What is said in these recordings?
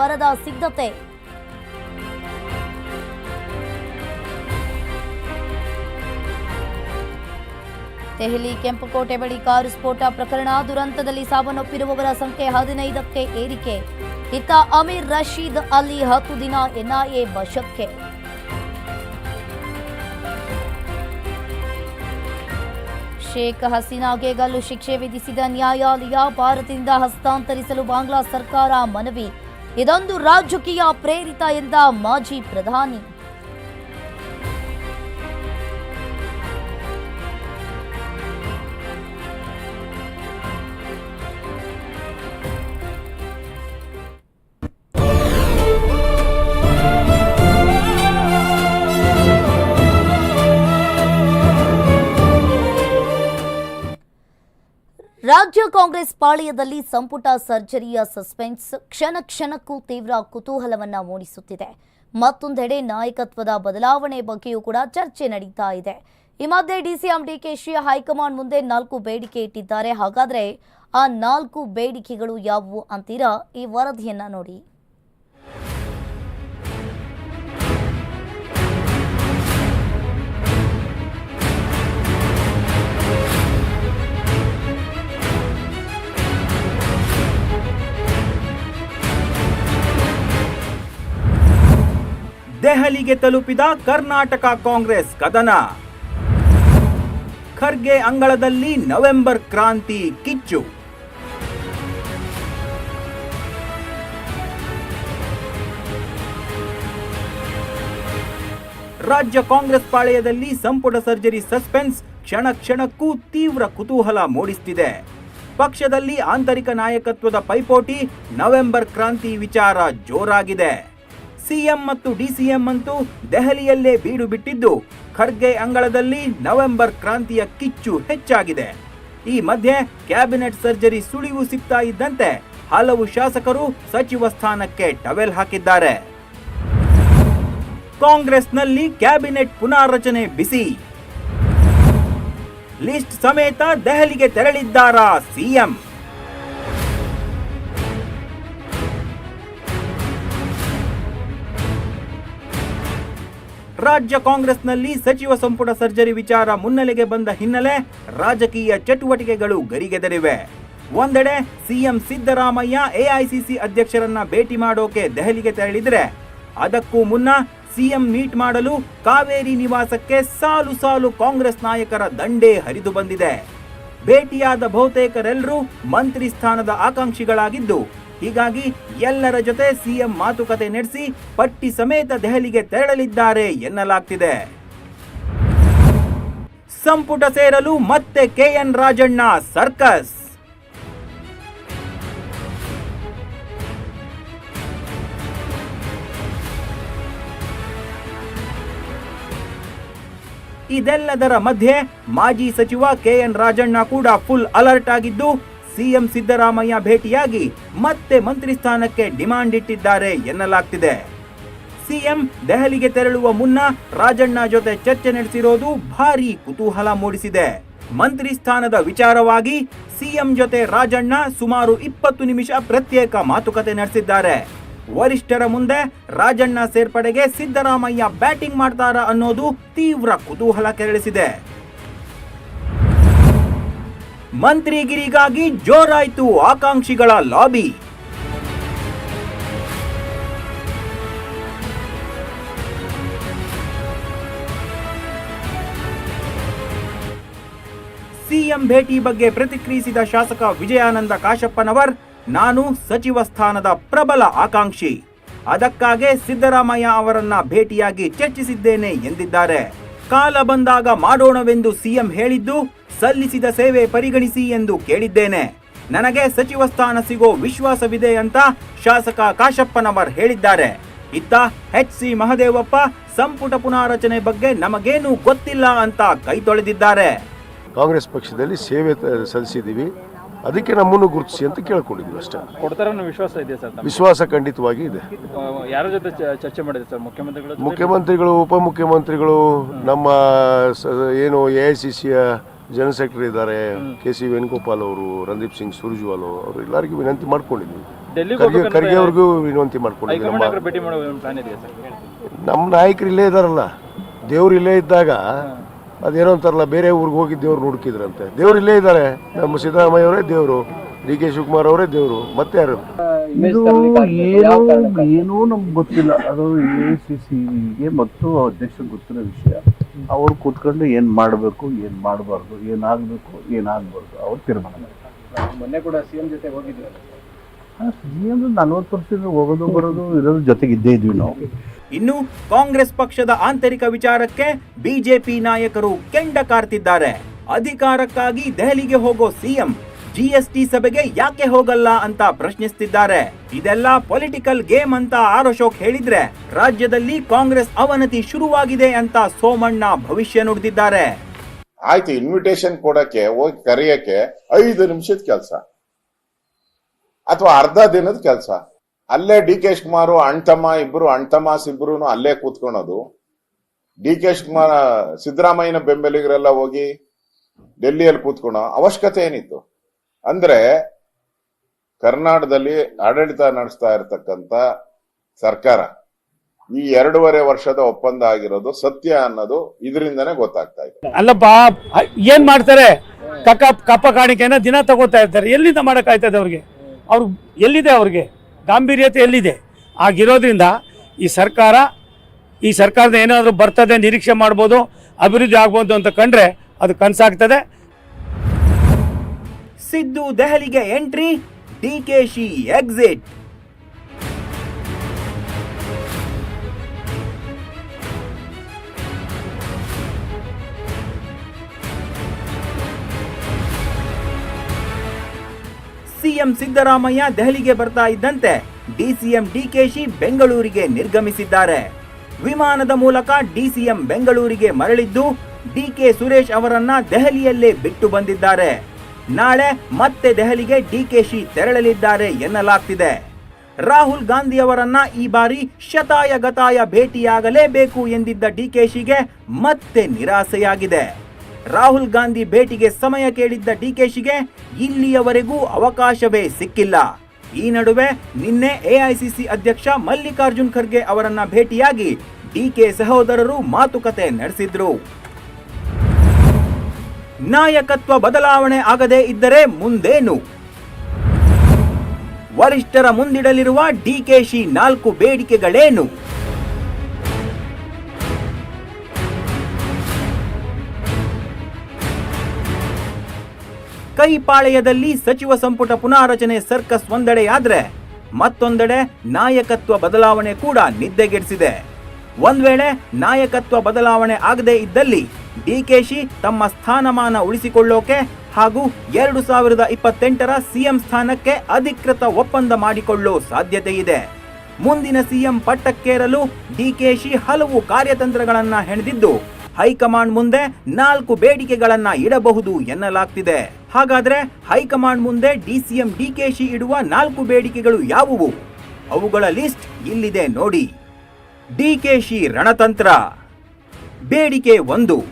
ಬರದ ಸಿದ್ಧತೆ. ದೆಹಲಿ ಕೆಂಪುಕೋಟೆ ಬಳಿ ಕಾರು ಸ್ಫೋಟ ಪ್ರಕರಣ. ದುರಂತದಲ್ಲಿ ಸಾವನ್ನಪ್ಪಿರುವವರ ಸಂಖ್ಯೆ ಹದಿನೈದಕ್ಕೆ ಏರಿಕೆ. ಇತ್ತ ಅಮೀರ್ ರಶೀದ್ ಅಲಿ ಹತ್ತು ದಿನ ಎನ್ಐಎ ವಶಕ್ಕೆ. ಶೇಖ್ ಹಸೀನಾಗೆ ಗಲ್ಲು ಶಿಕ್ಷೆ ವಿಧಿಸಿದ ನ್ಯಾಯಾಲಯ ಭಾರತದಿಂದ ಹಸ್ತಾಂತರಿಸಲು ಬಾಂಗ್ಲಾ ಸರ್ಕಾರ ಮನವಿ. ಇದೊಂದು ರಾಜಕೀಯ ಪ್ರೇರಿತ ಎಂದ ಮಾಜಿ ಪ್ರಧಾನಿ. ರಾಜ್ಯ ಕಾಂಗ್ರೆಸ್ ಪಾಳ್ಯದಲ್ಲಿ ಸಂಪುಟ ಸರ್ಜರಿಯ ಸಸ್ಪೆನ್ಸ್ ಕ್ಷಣ ಕ್ಷಣಕ್ಕೂ ತೀವ್ರ ಕುತೂಹಲವನ್ನ ಮೂಡಿಸುತ್ತಿದೆ. ಮತ್ತೊಂದೆಡೆ ನಾಯಕತ್ವದ ಬದಲಾವಣೆ ಬಗ್ಗೆಯೂ ಕೂಡ ಚರ್ಚೆ ನಡೀತಾ ಇದೆ. ಈ ಮಧ್ಯೆ ಡಿಸಿಎಂ ಡಿಕೆಶಿ ಹೈಕಮಾಂಡ್ ಮುಂದೆ ನಾಲ್ಕು ಬೇಡಿಕೆ ಇಟ್ಟಿದ್ದಾರೆ. ಹಾಗಾದ್ರೆ ಆ ನಾಲ್ಕು ಬೇಡಿಕೆಗಳು ಯಾವುವು ಅಂತೀರಾ? ಈ ವರದಿಯನ್ನ ನೋಡಿ. ದೆಹಲಿಗೆ ತಲುಪಿದ ಕರ್ನಾಟಕ ಕಾಂಗ್ರೆಸ್ ಕದನ. ಖರ್ಗೆ ಅಂಗಳದಲ್ಲಿ ನವೆಂಬರ್ ಕ್ರಾಂತಿ ಕಿಚ್ಚು. ರಾಜ್ಯ ಕಾಂಗ್ರೆಸ್ ಪಾಳೆಯದಲ್ಲಿ ಸಂಪುಟ ಸರ್ಜರಿ ಸಸ್ಪೆನ್ಸ್ ಕ್ಷಣ ಕ್ಷಣಕ್ಕೂ ತೀವ್ರ ಕುತೂಹಲ ಮೂಡಿಸುತ್ತಿದೆ ಪಕ್ಷದಲ್ಲಿ ಆಂತರಿಕ ನಾಯಕತ್ವದ ಪೈಪೋಟಿ ನವೆಂಬರ್ ಕ್ರಾಂತಿ ವಿಚಾರ ಜೋರಾಗಿದೆ. ಸಿಎಂ ಮತ್ತು ಡಿಸಿಎಂ ಅಂತೂ ದೆಹಲಿಯಲ್ಲೇ ಬೀಡು ಬಿಟ್ಟಿದ್ದು. ಖರ್ಗೆ ಅಂಗಳದಲ್ಲಿ ನವೆಂಬರ್ ಕ್ರಾಂತಿಯ ಕಿಚ್ಚು ಹೆಚ್ಚಾಗಿದೆ. ಈ ಮಧ್ಯೆ ಕ್ಯಾಬಿನೆಟ್ ಸರ್ಜರಿ ಸುಳಿವು ಸಿಗ್ತಾ ಇದ್ದಂತೆ ಹಲವು ಶಾಸಕರು ಸಚಿವ ಸ್ಥಾನಕ್ಕೆ ಟವೆಲ್ ಹಾಕಿದ್ದಾರೆ. ಕಾಂಗ್ರೆಸ್ನಲ್ಲಿ ಕ್ಯಾಬಿನೆಟ್ ಪುನಾರಚನೆ ಬಿಸಿ. ಲಿಸ್ಟ್ ಸಮೇತ ದೆಹಲಿಗೆ ತೆರಳಿದ್ದಾರಾ ಸಿಎಂ? ರಾಜ್ಯ ಕಾಂಗ್ರೆಸ್ನಲ್ಲಿ ಸಚಿವ ಸಂಪುಟ ಸರ್ಜರಿ ವಿಚಾರ ಮುನ್ನೆಲೆಗೆ ಬಂದ ಹಿನ್ನೆಲೆ ರಾಜಕೀಯ ಚಟುವಟಿಕೆಗಳು ಗರಿಗೆದರಿವೆ. ಒಂದೆಡೆ ಸಿಎಂ ಸಿದ್ದರಾಮಯ್ಯ ಎಐಸಿಸಿ ಅಧ್ಯಕ್ಷರನ್ನ ಭೇಟಿ ಮಾಡೋಕೆ ದೆಹಲಿಗೆ ತೆರಳಿದ್ರೆ, ಅದಕ್ಕೂ ಮುನ್ನ ಸಿಎಂ ಮೀಟ್ ಮಾಡಲು ಕಾವೇರಿ ನಿವಾಸಕ್ಕೆ ಸಾಲು ಸಾಲು ಕಾಂಗ್ರೆಸ್ ನಾಯಕರ ದಂಡೇ ಹರಿದು ಬಂದಿದೆ. ಭೇಟಿಯಾದ ಬಹುತೇಕರೆಲ್ಲರೂ ಮಂತ್ರಿ ಸ್ಥಾನದ ಆಕಾಂಕ್ಷಿಗಳಾಗಿದ್ದು ಹೀಗಾಗಿ ಎಲ್ಲರ ಜೊತೆ ಸಿಎಂ ಮಾತುಕತೆ ನಡೆಸಿ ಪಟ್ಟಿ ಸಮೇತ ದೆಹಲಿಗೆ ತೆರಳಲಿದ್ದಾರೆ ಎನ್ನಲಾಗ್ತಿದೆ. ಸಂಪುಟ ಸೇರಲು ಮತ್ತೆ ಕೆಎನ್ ರಾಜಣ್ಣ ಸರ್ಕಸ್. ಇದೆಲ್ಲದರ ಮಧ್ಯೆ ಮಾಜಿ ಸಚಿವ ಕೆಎನ್ ರಾಜಣ್ಣ ಕೂಡ ಫುಲ್ ಅಲರ್ಟ್ ಆಗಿದ್ದು ಸಿಎಂ ಸಿದ್ದರಾಮಯ್ಯ ಭೇಟಿಯಾಗಿ ಮತ್ತೆ ಮಂತ್ರಿ ಸ್ಥಾನಕ್ಕೆ ಡಿಮಾಂಡ್ ಇಟ್ಟಿದ್ದಾರೆ ಎನ್ನಲಾಗ್ತಿದೆ. ಸಿಎಂ ದೆಹಲಿಗೆ ತೆರಳುವ ಮುನ್ನ ರಾಜಣ್ಣ ಜೊತೆ ಚರ್ಚೆ ನಡೆಸಿರೋದು ಭಾರೀ ಕುತೂಹಲ ಮೂಡಿಸಿದೆ. ಮಂತ್ರಿ ಸ್ಥಾನದ ವಿಚಾರವಾಗಿ ಸಿಎಂ ಜೊತೆ ರಾಜಣ್ಣ ಸುಮಾರು ಇಪ್ಪತ್ತು ನಿಮಿಷ ಪ್ರತ್ಯೇಕ ಮಾತುಕತೆ ನಡೆಸಿದ್ದಾರೆ. ವರಿಷ್ಠರ ಮುಂದೆ ರಾಜಣ್ಣ ಸೇರ್ಪಡೆಗೆ ಸಿದ್ದರಾಮಯ್ಯ ಬ್ಯಾಟಿಂಗ್ ಮಾಡ್ತಾರಾ ಅನ್ನೋದು ತೀವ್ರ ಕುತೂಹಲ ಕೆರಳಿಸಿದೆ. ಮಂತ್ರಿಗಿರಿಗಾಗಿ ಜೋರಾಯ್ತು ಆಕಾಂಕ್ಷಿಗಳ ಲಾಬಿ. ಸಿಎಂ ಭೇಟಿ ಬಗ್ಗೆ ಪ್ರತಿಕ್ರಿಯಿಸಿದ ಶಾಸಕ ವಿಜಯಾನಂದ ಕಾಶಪ್ಪನವರ್, ನಾನು ಸಚಿವ ಸ್ಥಾನದ ಪ್ರಬಲ ಆಕಾಂಕ್ಷಿ. ಅದಕ್ಕಾಗೇ ಸಿದ್ದರಾಮಯ್ಯ ಅವರನ್ನ ಭೇಟಿಯಾಗಿ ಚರ್ಚಿಸಿದ್ದೇನೆ ಎಂದಿದ್ದಾರೆ. ಕಾಲ ಬಂದಾಗ ಮಾಡೋಣವೆಂದು ಸಿಎಂ ಹೇಳಿದ್ದು ಸಲ್ಲಿಸಿದ ಸೇವೆ ಪರಿಗಣಿಸಿ ಎಂದು ಕೇಳಿದ್ದೇನೆ. ನನಗೆ ಸಚಿವ ಸ್ಥಾನ ಸಿಗೋ ವಿಶ್ವಾಸವಿದೆ ಅಂತ ಶಾಸಕ ಕಾಶಪ್ಪನವರ್ ಹೇಳಿದ್ದಾರೆ. ಇತ್ತ ಎಚ್ ಸಿ ಮಹದೇವಪ್ಪ ಸಂಪುಟ ಪುನಾರಚನೆ ಬಗ್ಗೆ ನಮಗೇನು ಗೊತ್ತಿಲ್ಲ ಅಂತ ಕೈ ತೊಳೆದಿದ್ದಾರೆ ಕಾಂಗ್ರೆಸ್ ಪಕ್ಷದಲ್ಲಿ ಸೇವೆ ತ- ಸಲ್ಲಿಸಿದ್ದೀವಿ. ಅದಕ್ಕೆ ನಮ್ಮನ್ನು ಗುರುತಿಸಿ ಅಂತ ಕೇಳ್ಕೊಂಡಿದ್ವಿ ಅಷ್ಟೇ. ಕೊಡ್ತಾರ ವಿಶ್ವಾಸ ಇದೆ ಸರ್ ವಿಶ್ವಾಸ ಖಂಡಿತವಾಗಿ ಇದೆ. ಯಾರ ಜೊತೆ ಚ- ಚರ್ಚೆ ಮಾಡಿದೆ ಸರ್? ಮುಖ್ಯಮಂತ್ರಿಗಳ? ಮುಖ್ಯಮಂತ್ರಿಗಳು ಉಪಮುಖ್ಯಮಂತ್ರಿಗಳು ನಮ್ಮ ಸ- ಏನು ಎ ಐ ಸಿ ಸಿಯ ಜನರಲ್ ಸೆಕ್ರೆಟರಿ ಇದ್ದಾರೆ ಕೆ ಸಿ ವೇಣುಗೋಪಾಲ್ ಅವರು ರಂದೀಪ್ ಸಿಂಗ್ ಸುರ್ಜುವಾಲ್ ಅವರು ಎಲ್ಲರಿಗೂ ವಿನಂತಿ ಮಾಡ್ಕೊಂಡಿದ್ವಿ. ಖರ್ಗೆ ಖರ್ಗೆ ಅವ್ರಿಗೂ ವಿನಂತಿ ಮಾಡ್ಕೊಂಡಿದ್ದೀವಿ ಹೈಕಮಾಂಡ್ ನಮ್ಮ ಹತ್ರ ಭೇಟಿ ಮಾಡೋ ಪ್ಲಾನ್ ಇದೆಯಾ ಸರ್? ನಮ್ಮ ನಾಯಕರು ಇಲ್ಲೇ ಇದ್ದಾರಲ್ಲ ದೇವ್ರು ಇಲ್ಲೇ ಇದ್ದಾಗ ಅದೇನೋ ಅಂತಾರಲ್ಲ ಬೇರೆ ಊರಿಗೆ ಹೋಗಿ ದೇವ್ರು ಹುಡುಕಿದ್ರಂತೆ. ದೇವ್ರು ಇಲ್ಲೇ ಇದ್ದಾರೆ ನಮ್ಮ ಸಿದ್ದರಾಮಯ್ಯ ಅವರೇ ದೇವರು ಡಿ ಕೆ ಶಿವಕುಮಾರ್ ಅವರೇ ದೇವರು ಮತ್ತೆ ಯಾರು? ಇದು ಏನು ಏನೂ ನಮ್ಗೆ ಗೊತ್ತಿಲ್ಲ ಅದು ಎ ಸಿ ಸಿಗೆ ಮತ್ತು ಅಧ್ಯಕ್ಷ ಗೊತ್ತಿರೋ ವಿಷಯ. ಅವ್ರು ಕೂತ್ಕೊಂಡು ಏನು ಮಾಡಬೇಕು ಏನು ಮಾಡಬಾರ್ದು ಏನಾಗಬೇಕು ಏನಾಗಬಾರ್ದು ಅವ್ರು ತೀರ್ಮಾನ ಮಾಡ್ತಾರೆ. ಮೊನ್ನೆ ಕೂಡ ಸಿಎಂ ಜೊತೆ ಹೋಗಿದ್ವಿ ಎಂ ನಲ್ವತ್ತು ವರ್ಷದಿಂದ ಹೋಗೋದು ಬರೋದು ಇರೋದು ಜೊತೆಗೆ ಇದ್ದೇ ಇದ್ವಿ ನಾವು. ಇನ್ನು ಕಾಂಗ್ರೆಸ್ ಪಕ್ಷದ ಆಂತರಿಕ ವಿಚಾರಕ್ಕೆ ಬಿಜೆಪಿ ನಾಯಕರು ಕೆಂಡ ಕಾರ್ತಿದ್ದಾರೆ. ಅಧಿಕಾರಕ್ಕಾಗಿ ದೆಹಲಿಗೆ ಹೋಗೋ ಸಿಎಂ ಜಿಎಸ್ಟಿ ಸಭೆಗೆ ಯಾಕೆ ಹೋಗಲ್ಲ ಅಂತ ಪ್ರಶ್ನಿಸುತ್ತಿದ್ದಾರೆ ಇದೆಲ್ಲ ಪೊಲಿಟಿಕಲ್ ಗೇಮ್ ಅಂತ ಆರ್ ಅಶೋಕ್ ಹೇಳಿದ್ರೆ, ರಾಜ್ಯದಲ್ಲಿ ಕಾಂಗ್ರೆಸ್ ಅವನತಿ ಶುರುವಾಗಿದೆ ಅಂತ ಸೋಮಣ್ಣ ಭವಿಷ್ಯ ನುಡಿದಿದ್ದಾರೆ. ಆಯ್ತು ಇನ್ವಿಟೇಷನ್ ಕೊಡಕ್ಕೆ, ಹೋಗಿ ಕರೆಯಕ್ಕೆ ಐದು ನಿಮಿಷದ ಕೆಲಸ. ಅಥವಾ ಅರ್ಧ ದಿನದ ಕೆಲಸ. ಅಲ್ಲೇ ಡಿ ಕೆ ಶಿವಕುಮಾರ್ ಅಣ್ತಮ್ಮ ಇಬ್ರು ಅಣ್ತಮಾಸ್ ಇಬ್ರು ಅಲ್ಲೇ ಕೂತ್ಕೊಳೋದು. ಡಿ ಕೆ ಶಿವಕುಮಾರ್ ಸಿದ್ದರಾಮಯ್ಯನ ಬೆಂಬಲಿಗರೆಲ್ಲ ಹೋಗಿ, ಡೆಲ್ಲಿಯಲ್ಲಿ ಕೂತ್ಕೊಳೋ ಅವಶ್ಯಕತೆ ಏನಿತ್ತು? ಅಂದ್ರೆ ಕರ್ನಾಟಕದಲ್ಲಿ ಆಡಳಿತ ನಡೆಸ್ತಾ ಇರತಕ್ಕಂತ ಸರ್ಕಾರ ಈ ಎರಡೂವರೆ ವರ್ಷದ ಒಪ್ಪಂದ ಆಗಿರೋದು ಸತ್ಯ ಅನ್ನೋದು ಇದರಿಂದನೇ ಗೊತ್ತಾಗ್ತಾ ಇದೆ. ಅಲ್ಲಪ್ಪ, ಏನ್ ಮಾಡ್ತಾರೆ? ಕಕ್ಕ ಕಪ್ಪ ಕಾಣಿಕೆನ ದಿನ ತಗೋತಾ ಇರ್ತಾರೆ. ಎಲ್ಲಿಂದ ಮಾಡೋಕ್ಕಾಯ್ತದೆ ಅವ್ರಿಗೆ? ಅವ್ರು ಎಲ್ಲಿದೆ ಅವ್ರಿಗೆ? ಗಾಂಭೀರ್ಯತೆ ಎಲ್ಲಿದೆ? ಆಗಿರೋದ್ರಿಂದ ಈ ಸರ್ಕಾರ, ಈ ಸರ್ಕಾರದ ಏನಾದರೂ ಬರ್ತದೆ, ನಿರೀಕ್ಷೆ ಮಾಡ್ಬೋದು, ಅಭಿವೃದ್ಧಿ ಆಗ್ಬೋದು ಅಂತ ಕಂಡ್ರೆ ಅದು ಕನಸಾಗ್ತದೆ. ಸಿದ್ದು ದೆಹಲಿಗೆ entry, DKShi exit. C M Siddaramaiah ದೆಹಲಿಗೆ ಬರ್ತಾ ಇದ್ದಂತೆ ಡಿಸಿಎಂ ಡಿಕೆಶಿ ಬೆಂಗಳೂರಿಗೆ ನಿರ್ಗಮಿಸಿದ್ದಾರೆ. ವಿಮಾನದ ಮೂಲಕ ಡಿಸಿಎಂ ಬೆಂಗಳೂರಿಗೆ ಮರಳಿದ್ದು ಡಿಕೆ ಸುರೇಶ್ ಅವರನ್ನ ದೆಹಲಿಯಲ್ಲೇ ಬಿಟ್ಟು ಬಂದಿದ್ದಾರೆ. ನಾಳೆ ಮತ್ತೆ ದೆಹಲಿಗೆ ಡಿಕೆಶಿ ತೆರಳಲಿದ್ದಾರೆ ಎನ್ನಲಾಗ್ತಿದೆ. ರಾಹುಲ್ ಗಾಂಧಿ ಅವರನ್ನ ಈ ಬಾರಿ ಶತಾಯ ಗತಾಯ ಭೇಟಿಯಾಗಲೇಬೇಕು ಎಂದಿದ್ದ ಡಿಕೆಶಿಗೆ ಮತ್ತೆ ನಿರಾಸೆಯಾಗಿದೆ. ರಾಹುಲ್ ಗಾಂಧಿ ಭೇಟಿಗೆ ಸಮಯ ಕೇಳಿದ್ದ ಡಿಕೆಶಿಗೆ ಇಲ್ಲಿಯವರೆಗೂ ಅವಕಾಶವೇ ಸಿಕ್ಕಿಲ್ಲ. ಈ ನಡುವೆ ನಿನ್ನೆ ಎಐಸಿಸಿ ಅಧ್ಯಕ್ಷ ಮಲ್ಲಿಕಾರ್ಜುನ್ ಖರ್ಗೆ ಅವರನ್ನ ಭೇಟಿಯಾಗಿ ಡಿಕೆ ಸಹೋದರರು ಮಾತುಕತೆ ನಡೆಸಿದ್ರು. ನಾಯಕತ್ವ ಬದಲಾವಣೆ ಆಗದೇ ಇದ್ದರೆ ಮುಂದೇನು? ವರಿಷ್ಠರ ಮುಂದಿಡಲಿರುವ ಡಿಕೆಶಿ ನಾಲ್ಕು ಬೇಡಿಕೆಗಳೇನು? ಕೈಪಾಳೆಯದಲ್ಲಿ ಸಚಿವ ಸಂಪುಟ ಪುನಾರಚನೆ ಸರ್ಕಸ್ ಒಂದೆಡೆಯಾದ್ರೆ ಮತ್ತೊಂದೆಡೆ ನಾಯಕತ್ವ ಬದಲಾವಣೆ ಕೂಡ ನಿದ್ದೆಗೆಡಿಸಿದೆ. ಒಂದ್ ವೇಳೆ ನಾಯಕತ್ವ ಬದಲಾವಣೆ ಆಗದೇ ಇದ್ದಲ್ಲಿ ಡಿಕೆಶಿ ತಮ್ಮ ಸ್ಥಾನಮಾನ ಉಳಿಸಿಕೊಳ್ಳೋಕೆ ಹಾಗೂ ಎರಡು ಸಾವಿರದ ಇಪ್ಪತ್ತೆಂಟರ ಸಿಎಂ ಸ್ಥಾನಕ್ಕೆ ಅಧಿಕೃತ ಒಪ್ಪಂದ ಮಾಡಿಕೊಳ್ಳೋ ಸಾಧ್ಯತೆ ಇದೆ. ಮುಂದಿನ ಸಿಎಂ ಪಟ್ಟಕ್ಕೇರಲು ಡಿಕೆಶಿ ಹಲವು ಕಾರ್ಯತಂತ್ರಗಳನ್ನ ಹೆಣೆದಿದ್ದು, ಹೈಕಮಾಂಡ್ ಮುಂದೆ ನಾಲ್ಕು ಬೇಡಿಕೆಗಳನ್ನ ಇಡಬಹುದು ಎನ್ನಲಾಗ್ತಿದೆ. ಹಾಗಾದ್ರೆ ಹೈಕಮಾಂಡ್ ಮುಂದೆ ಡಿಸಿಎಂ ಡಿಕೆಶಿ ಇಡುವ ನಾಲ್ಕು ಬೇಡಿಕೆಗಳು ಯಾವುವು? ಅವುಗಳ ಲಿಸ್ಟ್ ಇಲ್ಲಿದೆ ನೋಡಿ. ಡಿಕೆಶಿ ರಣತಂತ್ರ. ಬೇಡಿಕೆ ಒಂದು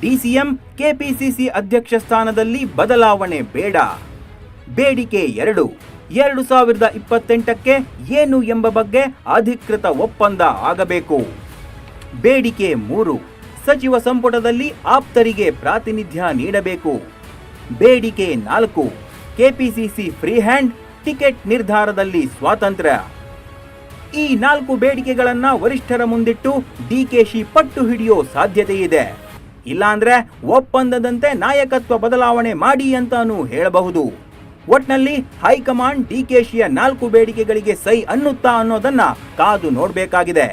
ಡಿಸಿಎಂ ಕೆಪಿಸಿಸಿ ಅಧ್ಯಕ್ಷ ಸ್ಥಾನದಲ್ಲಿ ಬದಲಾವಣೆ ಬೇಡ. ಬೇಡಿಕೆ ಎರಡು ಎರಡು ಸಾವಿರದ ಇಪ್ಪತ್ತೆಂಟಕ್ಕೆ ಏನು ಎಂಬ ಬಗ್ಗೆ ಅಧಿಕೃತ ಒಪ್ಪಂದ ಆಗಬೇಕು. ಬೇಡಿಕೆ ಮೂರು, ಸಚಿವ ಸಂಪುಟದಲ್ಲಿ ಆಪ್ತರಿಗೆ ಪ್ರಾತಿನಿಧ್ಯ ನೀಡಬೇಕು. ಬೇಡಿಕೆ ನಾಲ್ಕು ಕೆಪಿಸಿಸಿ ಫ್ರೀ ಹ್ಯಾಂಡ್ ಟಿಕೆಟ್ ನಿರ್ಧಾರದಲ್ಲಿ ಸ್ವಾತಂತ್ರ್ಯ. ಈ ನಾಲ್ಕು ಬೇಡಿಕೆಗಳನ್ನ ವರಿಷ್ಠರ ಮುಂದಿಟ್ಟು ಡಿಕೆಶಿ ಪಟ್ಟು ಹಿಡಿಯೋ ಸಾಧ್ಯತೆ ಇದೆ. ಇಲ್ಲಾಂದ್ರೆ ಒಪ್ಪಂದದಂತೆ ನಾಯಕತ್ವ ಬದಲಾವಣೆ ಮಾಡಿ ಅಂತಾನೂ ಹೇಳಬಹುದು. ಒಟ್ನಲ್ಲಿ ಹೈಕಮಾಂಡ್ ಡಿಕೆಶಿಯ ನಾಲ್ಕು ಬೇಡಿಕೆಗಳಿಗೆ ಸೈ ಅನ್ನುತ್ತಾ ಅನ್ನೋದನ್ನ ಕಾದು ನೋಡಬೇಕಾಗಿದೆ.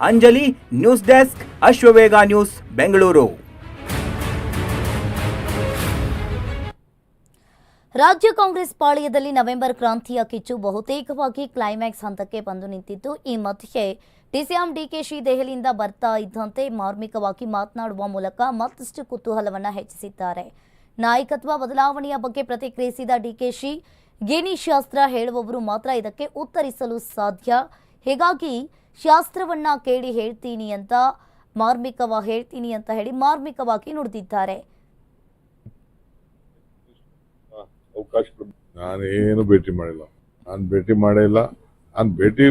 Anjali, news desk Ashvavega news, Bengaluru. ರಾಜ್ಯ ಕಾಂಗ್ರೆಸ್ ಪಾಳ್ಯದಲ್ಲಿ ನವೆಂಬರ್ ಕ್ರಾಂತಿಯ ಕಿಚ್ಚು ಬಹುತೇಕವಾಗಿ ಕ್ಲೈಮ್ಯಾಕ್ಸ್ ಹಂತಕ್ಕೆ ಬಂದು ನಿಂತಿದ್ದು ಈ ಮಧ್ಯೆ ಡಿಸಿಎಂ ಡಿಕೆಶಿ ದೆಹಲಿಯಿಂದ ಬರ್ತಾ ಇದ್ದಂತೆ ಮಾರ್ಮಿಕವಾಗಿ ಮಾತನಾಡುವ ಮೂಲಕ ಮತ್ತಷ್ಟು ಕುತೂಹಲವನ್ನು ಹೆಚ್ಚಿಸಿದ್ದಾರೆ. ನಾಯಕತ್ವ ಬದಲಾವಣೆಯ ಬಗ್ಗೆ ಪ್ರತಿಕ್ರಿಯಿಸಿದ ಡಿಕೆಶಿ ಗಿನಿ ಶಾಸ್ತ್ರ ಹೇಳುವವರು ಮಾತ್ರ ಇದಕ್ಕೆ ಉತ್ತರಿಸಲು ಸಾಧ್ಯ. ಹೀಗಾಗಿ ಶಾಸ್ತ್ರವನ್ನ ಕೇಳಿ ಹೇಳ್ತೀನಿ ಅಂತ ಮಾರ್ಮಿಕವಾಗಿ ಹೇಳ್ತೀನಿ ಅಂತ ಹೇಳಿ ಮಾರ್ಮಿಕವಾಗಿ ನುಡಿದಿದ್ದಾರೆ. ಅವಕಾಶ ನಾನೇನು ಭೇಟಿ ಮಾಡಿಲ್ಲ. ನಾನು ಭೇಟಿ ಮಾಡೇ ಇಲ್ಲ ನಾನು ಭೇಟಿ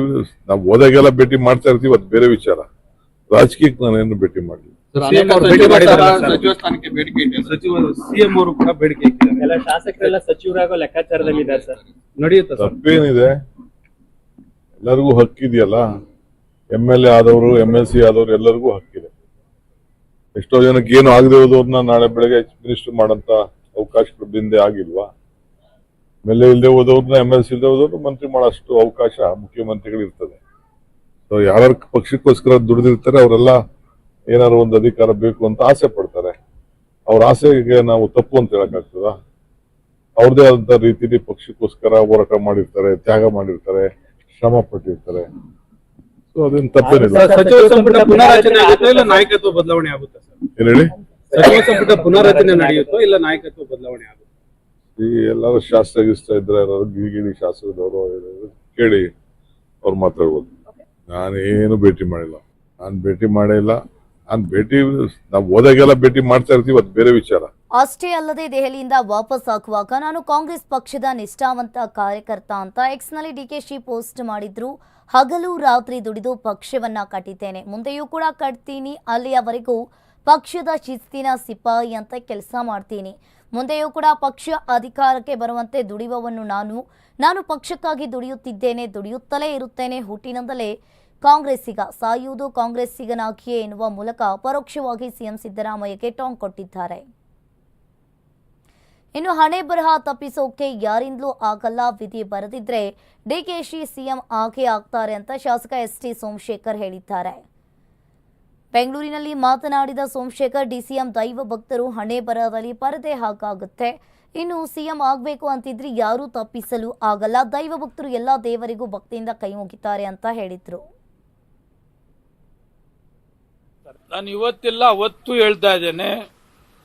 ನಾವು ಹೋದಾಗೆಲ್ಲ ಭೇಟಿ ಮಾಡ್ತಾ ಇರ್ತೀವಿ ಅದು ಬೇರೆ ವಿಚಾರ. ರಾಜಕೀಯಕ್ಕೆ ನಾನೇನು ಭೇಟಿ ಮಾಡಿಲ್ಲ ಸಿಎಂ ಅವರು ಭೇಟಿ ಮಾಡಿದಾರಲ್ಲ ಸಚಿವ ಸ್ಥಾನಕ್ಕೆ ಬೇಡಿಕೆ ಇಟ್ಟಿದ್ದಾರೆ ಸಚಿವ ಸಿಎಂ ಅವರು ಕೂಡ ಬೇಡಿಕೆ ಇಟ್ಟಿದ್ದಾರೆ. ಎಲ್ಲ ಶಾಸಕರೆಲ್ಲ ಸಚಿವರಾಗೋ ಲೆಕ್ಕಾಚಾರದಲ್ಲಿದ್ದಾರೆ ಸರ್. ನಡೆಯುತ್ತೆ ಸರ್? ತಪ್ಪೇನಿದೆ. ಎಲ್ಲರಿಗೂ ಹಕ್ಕಿದೆಯಲ್ಲ ಎಂ ಎಲ್ ಎ ಆದವರು ಎಂ ಎಲ್ ಸಿ ಆದವರು ಎಲ್ಲರಿಗೂ ಹಕ್ಕಿದೆ ಎಷ್ಟೋ ಜನಕ್ಕೆ ಏನು ಆಗದೆ ಹೋದವ್ರನ್ನ ನಾಳೆ ಬೆಳಗ್ಗೆ ಮಿನಿಸ್ಟರ್ ಮಾಡಂತ ಅವಕಾಶ ಹಿಂದೆ ಆಗಿಲ್ವಾ? ಎಲ್ ಎ ಇಲ್ಲದೆ ಹೋದವ್ರನ್ನ ಎಂ ಎಲ್ ಸಿ ಇಲ್ಲದೆ ಹೋದವ್ರು ಮಂತ್ರಿ ಮಾಡೋಷ್ಟು ಅವಕಾಶ ಮುಖ್ಯಮಂತ್ರಿಗಳು ಇರ್ತದೆ ಸೊ ಯಾರ ಪಕ್ಷಕ್ಕೋಸ್ಕರ ದುಡಿದಿರ್ತಾರೆ ಅವರೆಲ್ಲ ಏನಾದ್ರು ಒಂದು ಅಧಿಕಾರ ಬೇಕು ಅಂತ ಆಸೆ ಪಡ್ತಾರೆ. ಅವ್ರ ಆಸೆಗೆ ನಾವು ತಪ್ಪು ಅಂತ ಹೇಳಕ್ಕಾಗ್ತದ? ಅವ್ರದೇ ಆದಂತ ರೀತಿಯಲ್ಲಿ ಪಕ್ಷಕ್ಕೋಸ್ಕರ ಹೋರಾಟ ಮಾಡಿರ್ತಾರೆ ತ್ಯಾಗ ಮಾಡಿರ್ತಾರೆ ಶ್ರಮ ಪಟ್ಟಿರ್ತಾರೆ. ಸೊ ಅದೇನು ತಪ್ಪೇನಿಲ್ಲ. ಸಚಿವ ಸಂಪುಟ ಪುನರಾಚನೆ ಆಗುತ್ತೋ ಇಲ್ಲ ನಾಯಕತ್ವ ಬದಲಾವಣೆ ಆಗುತ್ತೆ ಸರ್? ಏನ್ ಹೇಳಿ? ಸಚಿವ ಸಂಪುಟ ಪುನರಾಚನೆ ನಡೆಯುತ್ತೋ ಇಲ್ಲ ನಾಯಕತ್ವ ಬದಲಾವಣೆ ಆಗುತ್ತೆ? ಈ ಎಲ್ಲರೂ ಶಾಸ್ತ್ರ ಗಿಸ್ತ್ರ ಇದ್ರೆ ಯಾರಾದ್ರು ಗಿರಿಗಿರಿ ಶಾಸ್ತ್ರದವರು ಕೇಳಿ ಅವ್ರು ಮಾತಾಡ್ಬೋದು. ನಾನೇನು ಭೇಟಿ ಮಾಡಿಲ್ಲ. ನಾನು ಭೇಟಿ ಮಾಡೇ ಇಲ್ಲ ನಾನು ಭೇಟಿ ನಾವು ಹೋದಾಗೆಲ್ಲ ಭೇಟಿ ಮಾಡ್ತಾ ಇರ್ತೀವಿ ಅದು ಬೇರೆ ವಿಚಾರ. ಅಷ್ಟೇ ಅಲ್ಲದೆ ದೆಹಲಿಯಿಂದ ವಾಪಸ್ ಹಾಕುವಾಗ ನಾನು ಕಾಂಗ್ರೆಸ್ ಪಕ್ಷದ ನಿಷ್ಠಾವಂತ ಕಾರ್ಯಕರ್ತ ಅಂತ ಎಕ್ಸ್ನಲ್ಲಿ ಡಿಕೆಶಿ ಪೋಸ್ಟ್ ಮಾಡಿದ್ರು. ಹಗಲು ರಾತ್ರಿ ದುಡಿದು ಪಕ್ಷವನ್ನ ಕಟ್ಟಿದ್ದೇನೆ. ಮುಂದೆಯೂ ಕೂಡ ಕಟ್ತೀನಿ. ಅಲ್ಲಿಯವರೆಗೂ ಪಕ್ಷದ ಶಿಸ್ತಿನ ಸಿಪಾಯಿ ಅಂತ ಕೆಲಸ ಮಾಡ್ತೀನಿ. ಮುಂದೆಯೂ ಕೂಡ ಪಕ್ಷ ಅಧಿಕಾರಕ್ಕೆ ಬರುವಂತೆ ದುಡಿಯುವವನ್ನು ನಾನು. ನಾನು ಪಕ್ಷಕ್ಕಾಗಿ ದುಡಿಯುತ್ತಿದ್ದೇನೆ, ದುಡಿಯುತ್ತಲೇ ಇರುತ್ತೇನೆ. ಹುಟ್ಟಿನಿಂದಲೇ ಕಾಂಗ್ರೆಸ್ಸಿಗ, ಸಾಯುವುದು ಕಾಂಗ್ರೆಸ್ಸಿಗನಾಗಿಯೇ ಎನ್ನುವ ಮೂಲಕ ಪರೋಕ್ಷವಾಗಿ ಸಿಎಂ ಸಿದ್ದರಾಮಯ್ಯಗೆ ಟಾಂಗ್ ಕೊಟ್ಟಿದ್ದಾರೆ. ಇನ್ನು ಹಣೆ ಬರಹ ತಪ್ಪಿಸೋಕೆ ಯಾರಿಂದಲೂ ಆಗಲ್ಲ. ವಿಧಿ ಬರೆದಿದ್ರೆ ಡಿಕೆಶಿ ಸಿಎಂ ಆಗೇ ಆಗ್ತಾರೆ ಅಂತ ಶಾಸಕ ಎಸ್ ಟಿ ಸೋಮಶೇಖರ್ ಹೇಳಿದ್ದಾರೆ. ಬೆಂಗಳೂರಿನಲ್ಲಿ ಮಾತನಾಡಿದ ಸೋಮಶೇಖರ್, ಡಿಸಿಎಂ ದೈವ ಭಕ್ತರು ಹಣೆ ಬರಹದಲ್ಲಿ ಪರದೆ ಹಾಕಾಗುತ್ತೆ. ಇನ್ನು ಸಿಎಂ ಆಗಬೇಕು ಅಂತಿದ್ರೆ, ಯಾರೂ ತಪ್ಪಿಸಲು ಆಗಲ್ಲ. ದೈವ ಭಕ್ತರು ಎಲ್ಲ ದೇವರಿಗೂ ಭಕ್ತಿಯಿಂದ ಕೈ ಮುಗಿತಾರೆ ಅಂತ ಹೇಳಿದ್ರು. ನಾನು ಇವತ್ತೆಲ್ಲ, ಅವತ್ತು ಹೇಳ್ತಾ ಇದ್ದೇನೆ.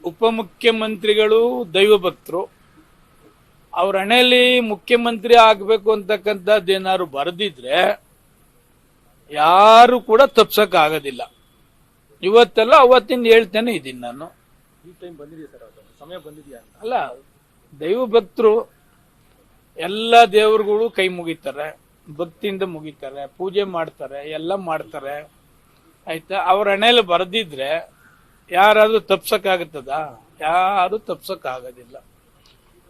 ಉಪಮುಖ್ಯಮಂತ್ರಿಗಳು ದೈವ ಭಕ್ತರು. ಅವ್ರ ಹಣೆಯಲ್ಲಿ ಮುಖ್ಯಮಂತ್ರಿ ಆಗಬೇಕು ಅಂತಕ್ಕಂಥದ್ದು ಏನಾದ್ರು ಬರೆದಿದ್ರೆ, ಯಾರು ಕೂಡ ತಪ್ಸಕ್ ಇವತ್ತೆಲ್ಲ ಅವತ್ತಿಂದ ಹೇಳ್ತೇನೆ ಇದ್ದೀನಿ ನಾನು. ಈ ಟೈಮ್ ಬಂದಿದೆಯಾ ಸರ್ ಸಮಯ ಬಂದಿದೆಯಾ ಅಲ್ಲ ದೈವ ಭಕ್ತರು ಎಲ್ಲ ದೇವರುಗಳು ಕೈ ಮುಗಿತಾರೆ ಭಕ್ತಿಯಿಂದ ಮುಗಿತಾರೆ ಪೂಜೆ ಮಾಡ್ತಾರೆ ಎಲ್ಲ ಮಾಡ್ತಾರೆ. ಆಯ್ತಾ? ಅವ್ರ ಹಣೆಯಲ್ಲಿ ಬರೆದಿದ್ರೆ ಯಾರಾದ್ರೂ ತಪ್ಸಕ್ಕಾಗುತ್ತದ? ಯಾರು ತಪ್ಸಕ್ಕಾಗೋದಿಲ್ಲ.